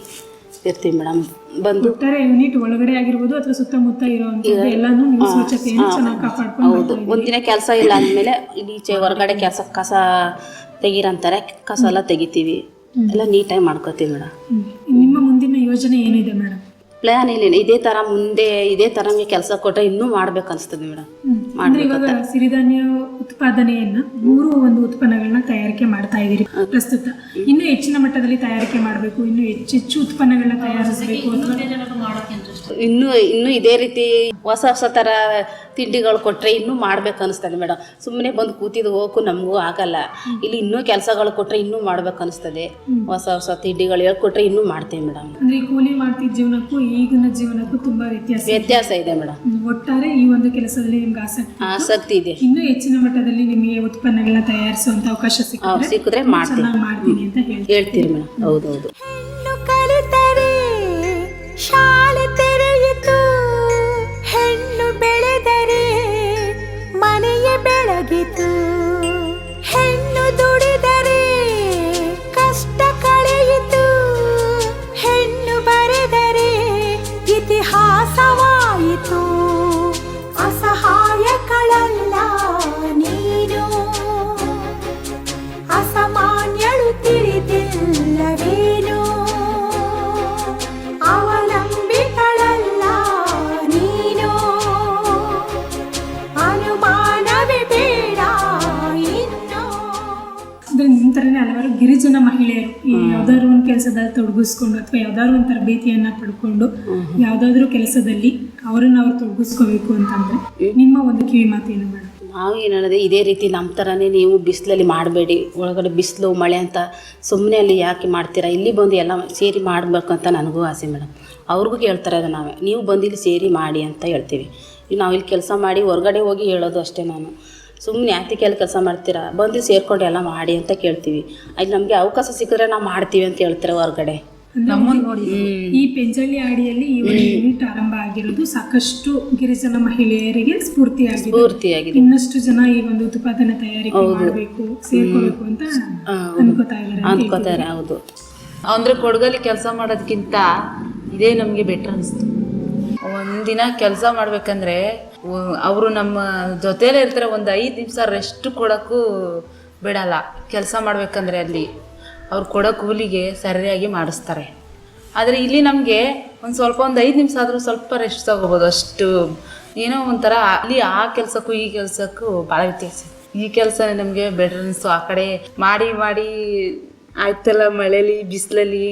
ಇರ್ತೀವಿ ಮೇಡಮ್. ಬಂದು ಯೂನಿಟ್ ಒಳಗಡೆ ಆಗಿರ್ಬೋದು ಅಥವಾ ಸುತ್ತಮುತ್ತ ಹೌದು. ಒಂದಿನ ಕೆಲಸ ಇಲ್ಲ ಅಂದಮೇಲೆ ಈಚೆ ಹೊರಗಡೆ ಕೆಲಸ ಕಸ ತೆಗೀರಂತಾರೆ ಕಸ ಎಲ್ಲ ತೆಗಿತೀವಿ. ಎಲ್ಲ ನೀಟಾಗಿ ಮಾಡ್ಕೋತೀವಿ ಮೇಡಮ್. ಯೋಜನೆ ಏನಿದೆ ಮೇಡಮ್? ಪ್ಲ್ಯಾನ್ ಇಲ್ಲ ಇದೇ ತರ ಮುಂದೆ ಇದೇ ತರ ಕೆಲಸ ಕೊಟ್ಟ ಇನ್ನೂ ಮಾಡ್ಬೇಕು ಅನಿಸ್ತದೆ ಮೇಡಮ್ ಅಂದ್ರೆ ಇವಾಗ ಸಿರಿಧಾನ್ಯ ಉತ್ಪಾದನೆಯನ್ನ ಮೂರು ಒಂದು ಉತ್ಪನ್ನಗಳನ್ನ ತಯಾರಿಕೆ ಮಾಡ್ತಾ ಇದ್ದೀರಿ ಪ್ರಸ್ತುತ. ಇನ್ನು ಹೆಚ್ಚಿನ ಮಟ್ಟದಲ್ಲಿ ತಯಾರಿಕೆ ಮಾಡಬೇಕು ಇನ್ನು ಹೆಚ್ಚೆಚ್ಚು ಉತ್ಪನ್ನಗಳನ್ನ ತಯಾರಿಸಬೇಕು ಇನ್ನು ಇನ್ನು ಇದೇ ರೀತಿ ಹೊಸ ಹೊಸ ತರ ತಿಂಡಿಗಳು ಕೊಟ್ರೆ ಇನ್ನೂ ಮಾಡ್ಬೇಕು ಅನಿಸ್ತದೆ ಮೇಡಮ್ ಸುಮ್ಮನೆ ಬಂದು ಕೂತಿದ್ದು ಹೋಗು ನಮಗೂ ಆಗಲ್ಲ. ಇಲ್ಲಿ ಇನ್ನೂ ಕೆಲಸಗಳು ಕೊಟ್ರೆ ಇನ್ನೂ ಮಾಡ್ಬೇಕು ಅನಿಸ್ತದೆ. ಹೊಸ ಹೊಸ ತಿಂಡಿಗಳು ಹೇಳ್ಕೊಟ್ರೆ ಇನ್ನೂ ಮಾಡ್ತೇವೆ ಮೇಡಮ್ ಅಂದ್ರೆ ಕೂಲಿ ಮಾಡ್ತಿದ್ದ ಜೀವನಕ್ಕೂ ಈಗಿನ ಜೀವನಕ್ಕೂ ತುಂಬಾ ವ್ಯತ್ಯಾಸ ಇದೆ. ವ್ಯತ್ಯಾಸ ಇದೆ ಮೇಡಮ್. ಒಟ್ಟಾರೆ ಈ ಒಂದು ಕೆಲಸದಲ್ಲಿ ನಿಮ್ಗೆ ಆಸಕ್ತಿ ಆಸಕ್ತಿ ಇದೆ. ಇನ್ನೂ ಹೆಚ್ಚಿನ ಮಟ್ಟದಲ್ಲಿ ನಿಮಗೆ ಉತ್ಪನ್ನಗಳನ್ನ ತಯಾರಿಸುವಂತ ಅವಕಾಶ ಸಿಕ್ಕಿದ್ರೆ ಸಿಕ್ಕಿದ್ರೆ ಮಾಡ್ತೀವಿ. ಮಾಡ್ತೀನಿ ಅಂತ ಹೇಳ್ತೀನಿ. ಹೇಳ್ತೀರಿ ಮೇಡಮ್. ಹೌದೌದು. ಕಲಿತರೆ ಮಹಿಳೆಯರು ಈ ಯಾವ್ದಾದ್ರು ಒಂದು ಕೆಲಸದಲ್ಲಿ ತೊಡಗಿಸ್ಕೊಂಡು ಅಥವಾ ಯಾವ್ದಾದ್ರು ಒಂದು ತರಬೇತಿಯನ್ನ ಪಡ್ಕೊಂಡು ಯಾವ್ದಾದ್ರು ಕೆಲಸದಲ್ಲಿ ಅವರನ್ನ ಅವ್ರು ತೊಡಗಿಸ್ಕೋಬೇಕು ಅಂತಂದ್ರೆ ನಿಮ್ಮ ಒಂದು ಕಿವಿ ಮಾತೇನು ಮೇಡಮ್? ನಾವು ಏನು ಹೇಳಿದೆ ಇದೇ ರೀತಿ ನಮ್ಮ ಥರನೇ ನೀವು ಬಿಸಿಲಲ್ಲಿ ಮಾಡಬೇಡಿ ಒಳಗಡೆ ಬಿಸಿಲು ಮಳೆ ಅಂತ ಸುಮ್ಮನೆ ಅಲ್ಲಿ ಯಾಕೆ ಮಾಡ್ತೀರಾ? ಇಲ್ಲಿ ಬಂದು ಎಲ್ಲ ಸೇರಿ ಮಾಡಬೇಕು ಅಂತ ನನಗೂ ಆಸೆ ಮೇಡಮ್. ಅವ್ರಿಗೂ ಕೇಳ್ತಾರೆ ಅದು ನಾವೇ. ನೀವು ಬಂದು ಇಲ್ಲಿ ಸೇರಿ ಮಾಡಿ ಅಂತ ಹೇಳ್ತೀವಿ. ನಾವು ಇಲ್ಲಿ ಕೆಲಸ ಮಾಡಿ ಹೊರಗಡೆ ಹೋಗಿ ಹೇಳೋದು ಅಷ್ಟೇ ನಾನು. ಸುಮ್ಮನೆ ಯಾತಕ್ಕೆ ಅಲ್ಲಿ ಕೆಲಸ ಮಾಡ್ತೀರಾ? ಬಂದು ಸೇರ್ಕೊಂಡು ಎಲ್ಲ ಮಾಡಿ ಅಂತ ಕೇಳ್ತೀವಿ. ಅದು ನಮಗೆ ಅವಕಾಶ ಸಿಕ್ಕಿದ್ರೆ ನಾವು ಮಾಡ್ತೀವಿ ಅಂತ ಹೇಳ್ತಾರೆ ಹೊರಗಡೆ. ಈ ಪೆಂಚಳ್ಳಿ ಆಡಿಯಲ್ಲಿ ಈ ಒಂದು ಯೂನಿಟ್ ಆರಂಭ ಆಗಿರೋದು ಸಾಕಷ್ಟು ಗಿರಿಜನ ಮಹಿಳೆಯರಿಗೆ ಸ್ಫೂರ್ತಿಯಾಗಿದೆ. ಪೂರ್ತಿಯಾಗಿದೆ ಇನ್ನಷ್ಟು ಜನ ಈ ಒಂದು ಉತ್ಪಾದನೆ ತಯಾರಿಕೆ ಮಾಡಬೇಕು ಸೇರ್ಕೋಬೇಕು ಅಂತ ಅನ್ಕೋತಾ ಇದ್ದಾರೆ ಅನ್ಕೋತಾರೆ ಅಂದ್ಕೋತಾರೆ ಹೌದು. ಅಂದ್ರೆ ಕೊಡಗಲ್ಲಿ ಕೆಲಸ ಮಾಡೋದಕ್ಕಿಂತ ಇದೇ ನಮಗೆ ಬೆಟರ್ ಅನಿಸ್ತು ಒಂದಿನ ಕೆಲಸ ಮಾಡ್ಬೇಕಂದ್ರೆ ಅವರು ನಮ್ಮ ಜೊತೆಲೇ ಇರ್ತಾರೆ, ಒಂದು ಐದು ನಿಮಿಷ ರೆಸ್ಟ್ ಕೊಡೋಕ್ಕೂ ಬಿಡಲ್ಲ. ಕೆಲಸ ಮಾಡ್ಬೇಕಂದ್ರೆ ಅಲ್ಲಿ. ಅವ್ರು ಕೊಡೋ ಕೂಲಿಗೆ ಸರಿಯಾಗಿ ಮಾಡಿಸ್ತಾರೆ. ಆದರೆ ಇಲ್ಲಿ ನಮಗೆ ಒಂದು ಸ್ವಲ್ಪ ಒಂದು ಐದು ನಿಮಿಷ ಆದರೂ ಸ್ವಲ್ಪ ರೆಸ್ಟ್ ತಗೋಬೋದು. ಅಷ್ಟು ಏನೋ ಒಂಥರ ಅಲ್ಲಿ ಆ ಕೆಲಸಕ್ಕೂ ಈ ಕೆಲಸಕ್ಕೂ ಭಾಳ ವ್ಯತ್ಯಾಸ. ಈ ಕೆಲಸ ನಮಗೆ ಬೆಟರ್ ಆ ಕಡೆ ಮಾಡಿ ಮಾಡಿ ಆಯ್ತಲ್ಲ ಮಳೆಲಿ, ಬಿಸಿಲಲ್ಲಿ.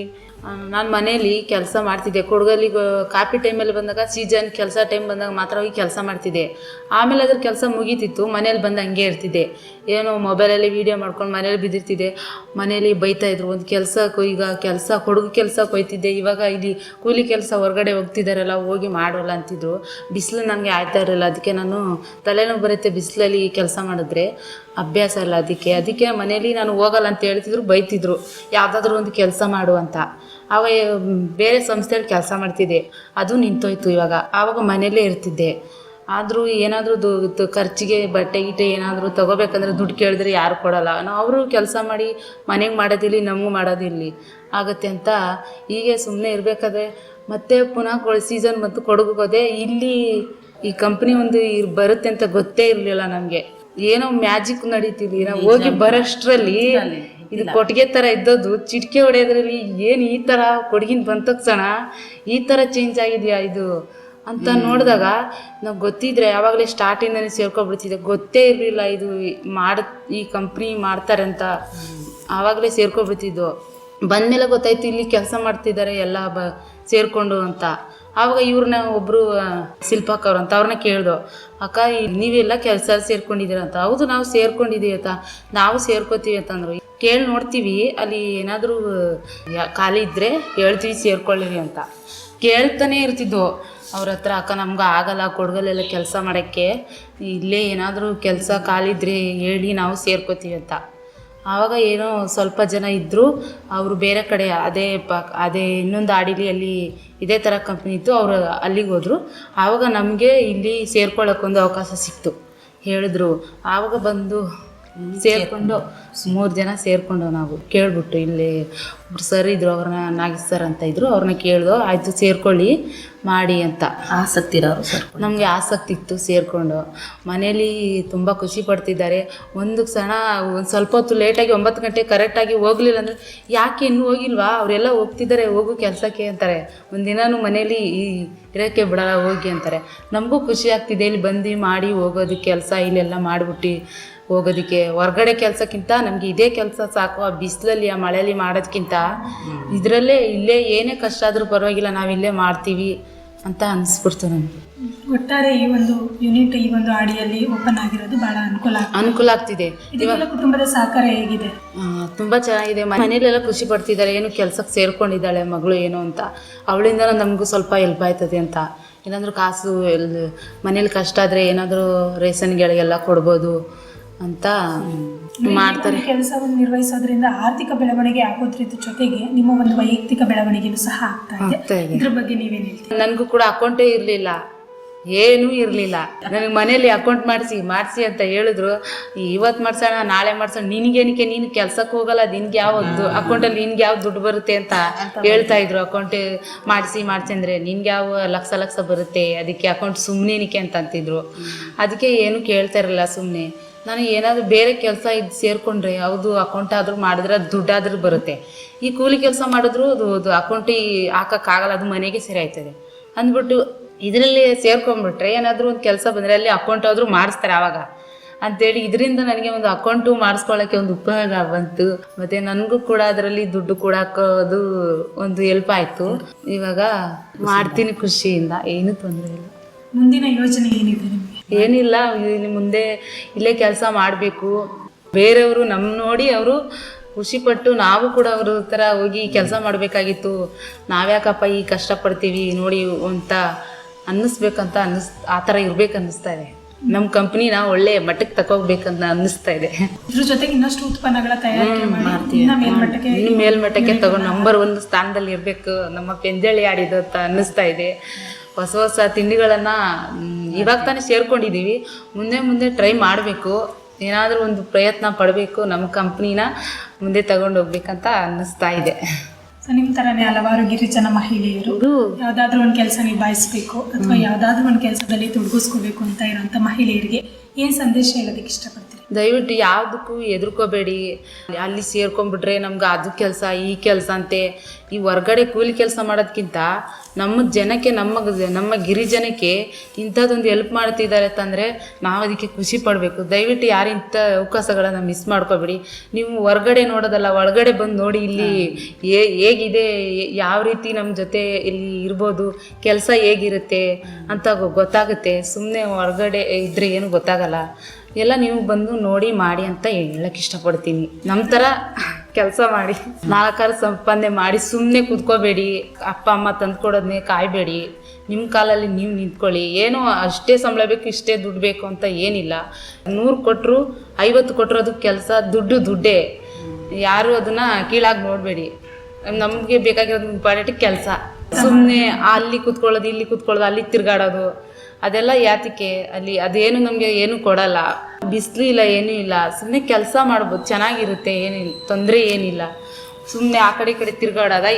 ನಾನು ಮನೇಲಿ ಕೆಲಸ ಮಾಡ್ತಿದ್ದೆ. ಕೊಡಗಲ್ಲಿ ಕಾಫಿ ಟೈಮಲ್ಲಿ ಬಂದಾಗ ಸೀಸನ್ ಕೆಲಸ ಟೈಮ್ ಬಂದಾಗ ಮಾತ್ರ ಹೋಗಿ ಕೆಲಸ ಮಾಡ್ತಿದ್ದೆ. ಆಮೇಲೆ ಅದ್ರ ಕೆಲಸ ಮುಗೀತಿತ್ತು. ಮನೇಲಿ ಬಂದು ಹಂಗೆ ಇರ್ತಿದ್ದೆ. ಏನೋ ಮೊಬೈಲಲ್ಲಿ ವೀಡಿಯೋ ಮಾಡ್ಕೊಂಡು ಮನೇಲಿ ಬಿದ್ದಿರ್ತಿದ್ದೆ. ಮನೇಲಿ ಬೈತಾ ಇದ್ರು. ಒಂದು ಕೆಲಸಕ್ಕೂ ಈಗ ಕೆಲಸ, ಕೊಡಗು ಕೆಲಸಕ್ಕೆ ಹೋಯ್ತಿದ್ದೆ. ಇವಾಗ ಇಲ್ಲಿ ಕೂಲಿ ಕೆಲಸ ಹೊರಗಡೆ ಹೋಗ್ತಿದ್ದಾರಲ್ಲ ಹೋಗಿ ಮಾಡೋಲ್ಲ ಅಂತಿದ್ರು. ಬಿಸಿಲು ನನಗೆ ಆಯ್ತಾ ಇರಲಿಲ್ಲ. ಅದಕ್ಕೆ ನಾನು ತಲೆನೋವು ಬರುತ್ತೆ ಬಿಸಿಲಲ್ಲಿ ಕೆಲಸ ಮಾಡಿದ್ರೆ ಅಭ್ಯಾಸ ಇಲ್ಲ ಅದಕ್ಕೆ. ಅದಕ್ಕೆ ಮನೇಲಿ ನಾನು ಹೋಗಲ್ಲ ಅಂತ ಹೇಳ್ತಿದ್ರು, ಬೈತಿದ್ರು. ಯಾವುದಾದ್ರೂ ಒಂದು ಕೆಲಸ ಮಾಡು ಅಂತ. ಆವಾಗ ಬೇರೆ ಸಂಸ್ಥೆಯಲ್ಲಿ ಕೆಲಸ ಮಾಡ್ತಿದ್ದೆ. ಅದು ನಿಂತೋಯ್ತು ಇವಾಗ. ಆವಾಗ ಮನೆಯಲ್ಲೇ ಇರ್ತಿದ್ದೆ. ಆದರೂ ಏನಾದರೂ ದು ಖರ್ಚಿಗೆ ಬಟ್ಟೆ ಗಿಟ್ಟೆ ಏನಾದರೂ ತೊಗೋಬೇಕಂದ್ರೆ ದುಡ್ಡು ಕೇಳಿದ್ರೆ ಯಾರು ಕೊಡಲ್ಲ. ನಾವು ಅವರು ಕೆಲಸ ಮಾಡಿ ಮನೆಗೆ ಮಾಡೋದಿಲ್ಲ ನಮಗೂ ಮಾಡೋದಿಲ್ಲಿ ಆಗುತ್ತೆ ಅಂತ ಹೀಗೆ ಸುಮ್ಮನೆ ಇರಬೇಕಾದ್ರೆ ಮತ್ತೆ ಪುನಃ ಸೀಸನ್ ಮತ್ತು ಕೊಡಗೋದೆ ಇಲ್ಲಿ ಈ ಕಂಪ್ನಿ ಒಂದು ಇರ್ ಬರುತ್ತೆ ಅಂತ ಗೊತ್ತೇ ಇರಲಿಲ್ಲ ನಮಗೆ. ಏನೋ ಮ್ಯಾಜಿಕ್ ನಡೀತಿದ್ವಿ ನಾವು ಹೋಗಿ ಬರೋಷ್ಟರಲ್ಲಿ ಇದು ಕೊಟ್ಟಿಗೆ ಥರ ಇದ್ದದ್ದು ಚಿಟಿಕೆ ಹೊಡೆಯೋದ್ರಲ್ಲಿ ಏನು ಈ ಥರ ಕೊಡಗಿನ ಬಂದ ತಕ್ಷಣ ಈ ಥರ ಚೇಂಜ್ ಆಗಿದೆಯಾ ಇದು? ಅಂತ ನೋಡಿದಾಗ ನಾವು ಗೊತ್ತಿದ್ರೆ ಯಾವಾಗಲೇ ಸ್ಟಾರ್ಟಿಂದನೇ ಸೇರ್ಕೊಬಿಡ್ತಿದ್ದೆ. ಗೊತ್ತೇ ಇರಲಿಲ್ಲ ಇದು ಮಾಡ ಈ ಕಂಪ್ನಿ ಮಾಡ್ತಾರೆ ಅಂತ. ಆವಾಗಲೇ ಸೇರ್ಕೊಬಿಡ್ತಿದ್ದು. ಬಂದಮೇಲೆ ಗೊತ್ತಾಯ್ತು ಇಲ್ಲಿ ಕೆಲಸ ಮಾಡ್ತಿದ್ದಾರೆ ಎಲ್ಲ ಬ ಸೇರಿಕೊಂಡು ಅಂತ. ಆವಾಗ ಇವ್ರನ್ನ ಒಬ್ಬರು ಶಿಲ್ಪಕ್ ಅವ್ರು ಅಂತ ಅವ್ರನ್ನ ಕೇಳ್ದು ಅಕ್ಕ ನೀವೆಲ್ಲ ಕೆಲಸ ಸೇರ್ಕೊಂಡಿದ್ದೀರ ಅಂತ. ಹೌದು ನಾವು ಸೇರ್ಕೊಂಡಿದ್ದೀವಿ ಅಂತ ನಾವು ಸೇರ್ಕೋತೀವಿ ಅಂತಂದ್ರು. ಕೇಳಿ ನೋಡ್ತೀವಿ, ಅಲ್ಲಿ ಏನಾದರೂ ಖಾಲಿ ಇದ್ದರೆ ಹೇಳ್ತೀವಿ, ಸೇರ್ಕೊಳ್ಳಿರಿ ಅಂತ. ಕೇಳ್ತಾನೆ ಇರ್ತಿದ್ವು. ಅವ್ರ ಹತ್ರ, ಅಕ್ಕ, ನಮ್ಗೆ ಆಗಲ್ಲ ಕೊಡಗಲ್ಲೆಲ್ಲ ಕೆಲಸ ಮಾಡೋಕ್ಕೆ. ಇಲ್ಲೇ ಏನಾದರೂ ಕೆಲಸ ಖಾಲಿದ್ರೆ ಹೇಳಿ ನಾವು ಸೇರ್ಕೋತೀವಿ ಅಂತ. ಆವಾಗ ಏನೋ ಸ್ವಲ್ಪ ಜನ ಇದ್ದರು ಅವರು ಬೇರೆ ಕಡೆ, ಅದೇ ಪ, ಅದೇ ಇನ್ನೊಂದು ಆಡಿಲಿ ಅಲ್ಲಿ ಇದೇ ಥರ ಕಂಪ್ನಿ ಇತ್ತು. ಅವರು ಅಲ್ಲಿಗೆ ಹೋದರು. ಆವಾಗ ನಮಗೆ ಇಲ್ಲಿ ಸೇರ್ಕೊಳ್ಳೋಕ್ಕೊಂದು ಅವಕಾಶ ಸಿಕ್ತು. ಹೇಳಿದ್ರು. ಆವಾಗ ಬಂದು ಸೇರಿಕೊಂಡು ಮೂರು ಜನ ಸೇರ್ಕೊಂಡು ನಾವು ಕೇಳ್ಬಿಟ್ಟು ಇಲ್ಲಿ ಒಬ್ರು ಸರ್ ಇದ್ರು ಅವ್ರನ್ನ ನಾಗೇಶ್ ಸರ್ ಅಂತ ಇದ್ರು ಅವ್ರನ್ನ ಕೇಳ್ದು ಆಯಿತು ಸೇರ್ಕೊಳ್ಳಿ ಮಾಡಿ ಅಂತ. ಆಸಕ್ತಿ ಇರೋರು ಸರ್ ನಮಗೆ ಆಸಕ್ತಿ ಇತ್ತು ಸೇರಿಕೊಂಡು. ಮನೇಲಿ ತುಂಬ ಖುಷಿ ಪಡ್ತಿದ್ದಾರೆ. ಒಂದು ಕ್ಷಣ ಒಂದು ಸ್ವಲ್ಪ ಹೊತ್ತು ಲೇಟಾಗಿ ಒಂಬತ್ತು ಗಂಟೆ ಕರೆಕ್ಟಾಗಿ ಹೋಗ್ಲಿಲ್ಲ ಅಂದರೆ ಯಾಕೆ ಇನ್ನೂ ಹೋಗಿಲ್ವಾ? ಅವರೆಲ್ಲ ಹೋಗ್ತಿದ್ದಾರೆ ಹೋಗು ಕೆಲಸಕ್ಕೆ ಅಂತಾರೆ. ಒಂದಿನೂ ಮನೇಲಿ ಈ ಇರೋಕ್ಕೆ ಬಿಡಲ್ಲ ಹೋಗಿ ಅಂತಾರೆ. ನಮಗೂ ಖುಷಿ ಆಗ್ತಿದೆ ಇಲ್ಲಿ ಬಂದು ಮಾಡಿ ಹೋಗೋದು ಕೆಲಸ ಇಲ್ಲೆಲ್ಲ ಮಾಡಿಬಿಟ್ಟು ಹೋಗೋದಕ್ಕೆ ಹೊರ್ಗಡೆ ಕೆಲಸಕ್ಕಿಂತ ನಮಗೆ ಇದೇ ಕೆಲಸ ಸಾಕು. ಆ ಬಿಸಿಲಲ್ಲಿ ಆ ಮಳೆಯಲ್ಲಿ ಮಾಡೋದಕ್ಕಿಂತ ಇದರಲ್ಲೇ ಇಲ್ಲೇ ಏನೇ ಕಷ್ಟ ಆದರೂ ಪರವಾಗಿಲ್ಲ ನಾವು ಇಲ್ಲೇ ಮಾಡ್ತೀವಿ ಅಂತ ಅನಿಸ್ಬಿಡ್ತು ನಮಗೆ. ಒಟ್ಟಾರೆ ಈ ಒಂದು ಯೂನಿಟ್ ಈ ಒಂದು ಆಡಿಯಲ್ಲಿ ಓಪನ್ ಆಗಿರೋದು ಬಹಳ ಅನುಕೂಲ ಅನುಕೂಲ ಆಗ್ತಿದೆ. ಇವಾಗ ಕುಟುಂಬದ ಸಹಕಾರ ಹೇಗಿದೆ? ತುಂಬಾ ಚೆನ್ನಾಗಿದೆ. ಮನೇಲೆಲ್ಲ ಖುಷಿ ಪಡ್ತಿದ್ದಾರೆ. ಏನು ಕೆಲ್ಸಕ್ಕೆ ಸೇರ್ಕೊಂಡಿದ್ದಾಳೆ ಮಗಳು ಏನು ಅಂತ. ಅವಳಿಂದ ನಮಗೂ ಸ್ವಲ್ಪ ಹೆಲ್ಪ್ ಆಯ್ತದೆ ಅಂತ. ಇಲ್ಲಾಂದ್ರೆ ಕಾಸು ಎಲ್ ಮನೇಲಿ ಕಷ್ಟ ಆದರೆ ಏನಾದರೂ ರೇಷನ್ಗಳಿಗೆಲ್ಲ ಕೊಡ್ಬೋದು. ಅಂತ ಮಾಡ್ತಾರೆ. ಕೆಲಸವನ್ನು ನಿರ್ವಹಿಸೋದ್ರಿಂದ ಆರ್ಥಿಕ ಬೆಳವಣಿಗೆ ಆಗೋದ್ರಿಂದ ಜೊತೆಗೆ ನಿಮ್ಮ ಒಂದು ವೈಯಕ್ತಿಕ ಬೆಳವಣಿಗೆನೂ ಸಹ ಆಗ್ತಾ ಇದೆ. ಇದ್ರ ಬಗ್ಗೆ ನೀವೇನು ಹೇಳ್ತೀರಿ? ನನಗೂ ಕೂಡ ಅಕೌಂಟೇ ಇರಲಿಲ್ಲ. ಏನೂ ಇರಲಿಲ್ಲ. ನನಗೆ ಮನೇಲಿ ಅಕೌಂಟ್ ಮಾಡಿಸಿ ಮಾಡಿಸಿ ಅಂತ ಹೇಳಿದ್ರು. ಇವತ್ತು ಮಾಡ್ಸೋಣ ನಾಳೆ ಮಾಡ್ಸೋಣ. ನಿನಗೇನಕ್ಕೆ ನೀನು ಕೆಲ್ಸಕ್ಕೆ ಹೋಗಲ್ಲ. ನಿನ್ಗೆ ಯಾವತ್ತು ಅಕೌಂಟಲ್ಲಿ ನಿನ್ಗೆ ಯಾವ ದುಡ್ಡು ಬರುತ್ತೆ ಅಂತ ಹೇಳ್ತಾ ಇದ್ರು. ಅಕೌಂಟ್ ಮಾಡಿಸಿ ಮಾಡಿಸಿ ಅಂದರೆ ನಿನ್ಗೆ ಯಾವ ಲಕ್ಷ ಲಕ್ಷ ಬರುತ್ತೆ? ಅದಕ್ಕೆ ಅಕೌಂಟ್ ಸುಮ್ಮನೆನಿಕೆ ಅಂತ ಅಂತಿದ್ರು. ಅದಕ್ಕೆ ಏನು ಕೇಳ್ತಾ ಇರಲಿಲ್ಲ ಸುಮ್ಮನೆ ನಾನು ಏನಾದರೂ ಬೇರೆ ಕೆಲಸ ಇದು ಸೇರಿಕೊಂಡ್ರೆ, ಯಾವುದು ಅಕೌಂಟ್ ಆದರೂ ಮಾಡಿದ್ರೆ ಅದು ದುಡ್ಡಾದ್ರೂ ಬರುತ್ತೆ. ಈ ಕೂಲಿ ಕೆಲಸ ಮಾಡಿದ್ರು ಅದು ಅದು ಅಕೌಂಟಿಗೆ ಹಾಕೋಕ್ಕಾಗಲ್ಲ ಅದು ಮನೆಗೆ ಸರಿ ಆಯ್ತದೆ. ಅಂದ್ಬಿಟ್ಟು ಇದರಲ್ಲಿ ಸೇರ್ಕೊಂಡ್ಬಿಟ್ರೆ ಏನಾದರೂ ಒಂದು ಕೆಲಸ ಬಂದರೆ ಅಲ್ಲಿ ಅಕೌಂಟ್ ಆದರೂ ಮಾಡಿಸ್ತಾರೆ ಆವಾಗ. ಅಂತೇಳಿ ಇದರಿಂದ ನನಗೆ ಒಂದು ಅಕೌಂಟು ಮಾಡಿಸ್ಕೊಳ್ಳೋಕ್ಕೆ ಒಂದು ಉಪಯೋಗ ಬಂತು. ಮತ್ತು ನನಗೂ ಕೂಡ ಅದರಲ್ಲಿ ದುಡ್ಡು ಕೂಡ ಹಾಕೋದು ಒಂದು ಹೆಲ್ಪ್ ಆಯಿತು. ಇವಾಗ ಮಾಡ್ತೀನಿ ಖುಷಿಯಿಂದ, ಏನೂ ತೊಂದರೆ ಇಲ್ಲ. ಮುಂದಿನ ಯೋಜನೆ ಏನಿದೆ ನಿಮಗೆ? ಏನಿಲ್ಲ ಇಲ್ಲಿ ಮುಂದೆ ಇಲ್ಲೇ ಕೆಲಸ ಮಾಡಬೇಕು. ಬೇರೆಯವರು ನಮ್ಮ ನೋಡಿ ಅವರು ಖುಷಿಪಟ್ಟು ನಾವು ಕೂಡ ಅವ್ರ ಥರ ಹೋಗಿ ಕೆಲಸ ಮಾಡಬೇಕಾಗಿತ್ತು. ನಾವ್ಯಾಕಪ್ಪ ಈ ಕಷ್ಟಪಡ್ತೀವಿ ನೋಡಿ ಅಂತ ಅನ್ನಿಸ್ಬೇಕಂತ ಅನ್ನಿಸ್ ಆ ಥರ ಇರ್ಬೇಕು ಅನ್ನಿಸ್ತಾ ಇದೆ. ನಮ್ಮ ಕಂಪ್ನಿನ ಒಳ್ಳೆ ಮಟ್ಟಕ್ಕೆ ತಗೋಬೇಕಂತ ಅನ್ನಿಸ್ತಾ ಇದೆ. ಇದ್ರ ಜೊತೆಗೆ ಇನ್ನಷ್ಟು ಉತ್ಪನ್ನಗಳ ತಯಾರಿಕೆ ಇನ್ನು ಮೇಲ್ಮಟ್ಟಕ್ಕೆ ತಗೊಂಡು ನಂಬರ್ ಒಂದು ಸ್ಥಾನದಲ್ಲಿ ಇರಬೇಕು. ನಮ್ಮ ಪೆಂಜಳಿ ಆಡಿದ ಅಂತ ಅನ್ನಿಸ್ತಾ ಇದೆ. ಹೊಸ ಹೊಸ ತಿಂಡಿಗಳನ್ನು ಇವಾಗ ತಾನೇ ಸೇರ್ಕೊಂಡಿದ್ದೀವಿ ಮುಂದೆ ಮುಂದೆ ಟ್ರೈ ಮಾಡಬೇಕು. ಏನಾದರೂ ಒಂದು ಪ್ರಯತ್ನ ಪಡಬೇಕು ನಮ್ಮ ಕಂಪ್ನಿನ ಮುಂದೆ ತಗೊಂಡು ಹೋಗ್ಬೇಕಂತ ಅನ್ನಿಸ್ತಾ ಇದೆ. ಸೊ ನಿಮ್ಮ ಥರನೇ ಹಲವಾರು ಗಿರಿಜನ ಮಹಿಳೆಯರು ಯಾವುದಾದ್ರೂ ಒಂದು ಕೆಲಸ ನಿಭಾಯಿಸ್ಬೇಕು ಅಥವಾ ಯಾವುದಾದ್ರೂ ಒಂದು ಕೆಲಸದಲ್ಲಿ ತೊಡಗಿಸ್ಕೋಬೇಕು ಅಂತ ಇರೋಂಥ ಮಹಿಳೆಯರಿಗೆ ಏನು ಸಂದೇಶ ಹೇಳೋದಕ್ಕೆ ಇಷ್ಟಪಡ್ತೀರಿ? ದಯವಿಟ್ಟು ಯಾವುದಕ್ಕೂ ಹೆದರ್ಕೋಬೇಡಿ ಅಲ್ಲಿ ಸೇರ್ಕೊಂಡ್ಬಿಟ್ರೆ ನಮ್ಗೆ ಅದು ಕೆಲಸ, ಈ ಕೆಲಸ ಅಂತೆ. ಈ ಹೊರ್ಗಡೆ ಕೂಲಿ ಕೆಲಸ ಮಾಡೋದಕ್ಕಿಂತ ನಮ್ಮ ಜನಕ್ಕೆ, ನಮ್ಮ ನಮ್ಮ ಗಿರಿಜನಕ್ಕೆ ಇಂಥದ್ದೊಂದು ಹೆಲ್ಪ್ ಮಾಡ್ತಿದ್ದಾರೆ ಅಂತಂದರೆ ನಾವು ಅದಕ್ಕೆ ಖುಷಿ ಪಡಬೇಕು. ದಯವಿಟ್ಟು ಯಾರು ಇಂಥ ಅವಕಾಶಗಳನ್ನು ಮಿಸ್ ಮಾಡ್ಕೋಬೇಡಿ. ನೀವು ಹೊರ್ಗಡೆ ನೋಡೋದಲ್ಲ, ಒಳಗಡೆ ಬಂದು ನೋಡಿ ಇಲ್ಲಿ ಹೇಗಿದೆ, ಯಾವ ರೀತಿ ನಮ್ಮ ಜೊತೆ ಇಲ್ಲಿ ಇರ್ಬೋದು, ಕೆಲಸ ಹೇಗಿರುತ್ತೆ ಅಂತ ಗೊತ್ತಾಗುತ್ತೆ. ಸುಮ್ಮನೆ ಹೊರಗಡೆ ಇದ್ದರೆ ಏನು ಗೊತ್ತಾಗಲ್ಲ. ಎಲ್ಲ ನೀವು ಬಂದು ನೋಡಿ ಮಾಡಿ ಅಂತ ಹೇಳಕ್ಕೆ ಇಷ್ಟಪಡ್ತೀನಿ. ನಮ್ಮ ಥರ ಕೆಲಸ ಮಾಡಿ, ನಾಲ್ಕಾರು ಸಂಪಾದನೆ ಮಾಡಿ ಸುಮ್ಮನೆ ಕೂತ್ಕೋಬೇಡಿ, ಅಪ್ಪ, ಅಮ್ಮ ತಂದ್ಕೊಡೋದನ್ನೇ ಕಾಯಬೇಡಿ. ನಿಮ್ಮ ಕಾಲಲ್ಲಿ ನೀವು ನಿಂತ್ಕೊಳ್ಳಿ. ಏನು ಅಷ್ಟೇ ಸಂಬಳ ಬೇಕು, ಇಷ್ಟೇ ದುಡ್ಡು ಬೇಕು ಅಂತ ಏನಿಲ್ಲ. ನೂರು ಕೊಟ್ಟರು ಐವತ್ತು ಕೊಟ್ಟರು ಕೆಲಸ, ದುಡ್ಡು ದುಡ್ಡೇ. ಯಾರು ಅದನ್ನು ಕೀಳಾಗಿ ನೋಡಬೇಡಿ. ನಮಗೆ ಬೇಕಾಗಿರೋದು ಇಂಪಾರ್ಟೆಂಟ್ ಕೆಲಸ. ಸುಮ್ಮನೆ ಅಲ್ಲಿ ಕೂತ್ಕೊಳ್ಳೋದು, ಇಲ್ಲಿ ಕೂತ್ಕೊಳ್ಳೋದು, ಅಲ್ಲಿ ತಿರ್ಗಾಡೋದು. ಅದೆಲ್ಲ ಯಾತಿಕೆ ಅಲ್ಲಿ ಅದೇನು ನಮಗೆ ಏನು ಕೊಡಲ್ಲ. ಬಿಸಿಲು ಇಲ್ಲ ಏನೂ ಇಲ್ಲ. ಸುಮ್ಮನೆ ಕೆಲಸ ಮಾಡ್ಬೋದು ಚೆನ್ನಾಗಿರುತ್ತೆ ಏನಿಲ್ಲ ತೊಂದರೆ ಏನಿಲ್ಲ. ಸುಮ್ಮನೆ ಆ ಕಡೆ ಈ ಕಡೆ ತಿರ್ಗಾಡೋದ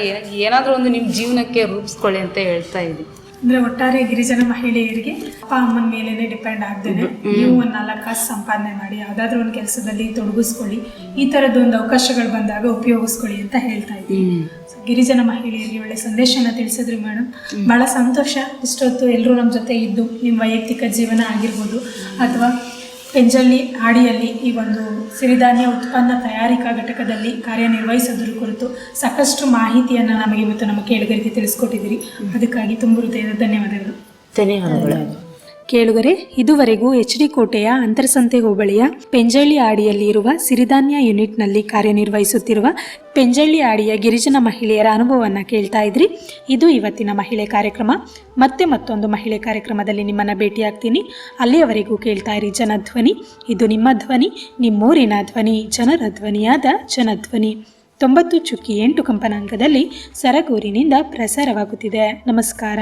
ಏನಾದರೂ ಒಂದು ನಿಮ್ಮ ಜೀವನಕ್ಕೆ ರೂಪಿಸ್ಕೊಳ್ಳಿ ಅಂತ ಹೇಳ್ತಾ ಇದ್ದೀನಿ. ಅಂದ್ರೆ ಒಟ್ಟಾರೆ ಗಿರಿಜನ ಮಹಿಳೆಯರಿಗೆ ಅಪ್ಪ ಅಮ್ಮನ ಮೇಲೇನೆ ಡಿಪೆಂಡ್ ಆಗ್ತದೆ ನೀವು ಒಂದು ನಾಲ್ಕು ಕಾಸು ಸಂಪಾದನೆ ಮಾಡಿ ಯಾವ್ದಾದ್ರು ಒಂದು ಕೆಲಸದಲ್ಲಿ ತೊಡಗಿಸ್ಕೊಳ್ಳಿ. ಈ ತರದೊಂದು ಒಂದು ಅವಕಾಶಗಳು ಬಂದಾಗ ಉಪಯೋಗಿಸ್ಕೊಳ್ಳಿ ಅಂತ ಹೇಳ್ತಾ ಇದ್ದೀನಿ. ಗಿರಿಜನ ಮಹಿಳೆಯರಿಗೆ ಒಳ್ಳೆ ಸಂದೇಶನ ತಿಳಿಸಿದ್ರಿ ಮೇಡಮ್ ಬಹಳ ಸಂತೋಷ. ಇಷ್ಟೊತ್ತು ಎಲ್ಲರೂ ನಮ್ಮ ಜೊತೆ ಇದ್ದು ನಿಮ್ಮ ವೈಯಕ್ತಿಕ ಜೀವನ ಆಗಿರ್ಬೋದು ಅಥವಾ ಪೆಂಜಲ್ಲಿ ಹಾಡಿಯಲ್ಲಿ ಈ ಒಂದು ಸಿರಿಧಾನ್ಯ ಉತ್ಪನ್ನ ತಯಾರಿಕಾ ಘಟಕದಲ್ಲಿ ಕಾರ್ಯನಿರ್ವಹಿಸೋದ್ರ ಕುರಿತು ಸಾಕಷ್ಟು ಮಾಹಿತಿಯನ್ನು ನಮಗೆ ಇವತ್ತು ನಮ್ಮ ಕೇಳುಗರಿಗೆ ತಿಳಿಸ್ಕೊಟ್ಟಿದ್ದೀರಿ. ಅದಕ್ಕಾಗಿ ತುಂಬ ಹೃದಯದ ಧನ್ಯವಾದಗಳು. ಧನ್ಯವಾದಗಳು. ಕೇಳುಗರೆ, ಇದುವರೆಗೂ ಎಚ್ ಡಿ ಕೋಟೆಯ ಅಂತರಸಂತೆ ಹೋಬಳಿಯ ಪೆಂಜಳ್ಳಿ ಆಡಿಯಲ್ಲಿ ಇರುವ ಸಿರಿಧಾನ್ಯ ಯೂನಿಟ್ನಲ್ಲಿ ಕಾರ್ಯನಿರ್ವಹಿಸುತ್ತಿರುವ ಪೆಂಜಳ್ಳಿ ಆಡಿಯ ಗಿರಿಜನ ಮಹಿಳೆಯರ ಅನುಭವವನ್ನು ಕೇಳ್ತಾ ಇದ್ರಿ. ಇದು ಇವತ್ತಿನ ಮಹಿಳೆ ಕಾರ್ಯಕ್ರಮ. ಮತ್ತೆ ಮತ್ತೊಂದು ಮಹಿಳೆ ಕಾರ್ಯಕ್ರಮದಲ್ಲಿ ನಿಮ್ಮನ್ನು ಭೇಟಿಯಾಗ್ತೀನಿ. ಅಲ್ಲಿಯವರೆಗೂ ಕೇಳ್ತಾ ಇರಿ ಜನಧ್ವನಿ. ಇದು ನಿಮ್ಮ ಧ್ವನಿ, ನಿಮ್ಮೂರಿನ ಧ್ವನಿ, ಜನರ ಧ್ವನಿಯಾದ ಜನಧ್ವನಿ. ತೊಂಬತ್ತು ಚುಕ್ಕಿ ಎಂಟು ಕಂಪನಾಂಕದಲ್ಲಿ ಸರಗೂರಿನಿಂದ ಪ್ರಸಾರವಾಗುತ್ತಿದೆ. ನಮಸ್ಕಾರ.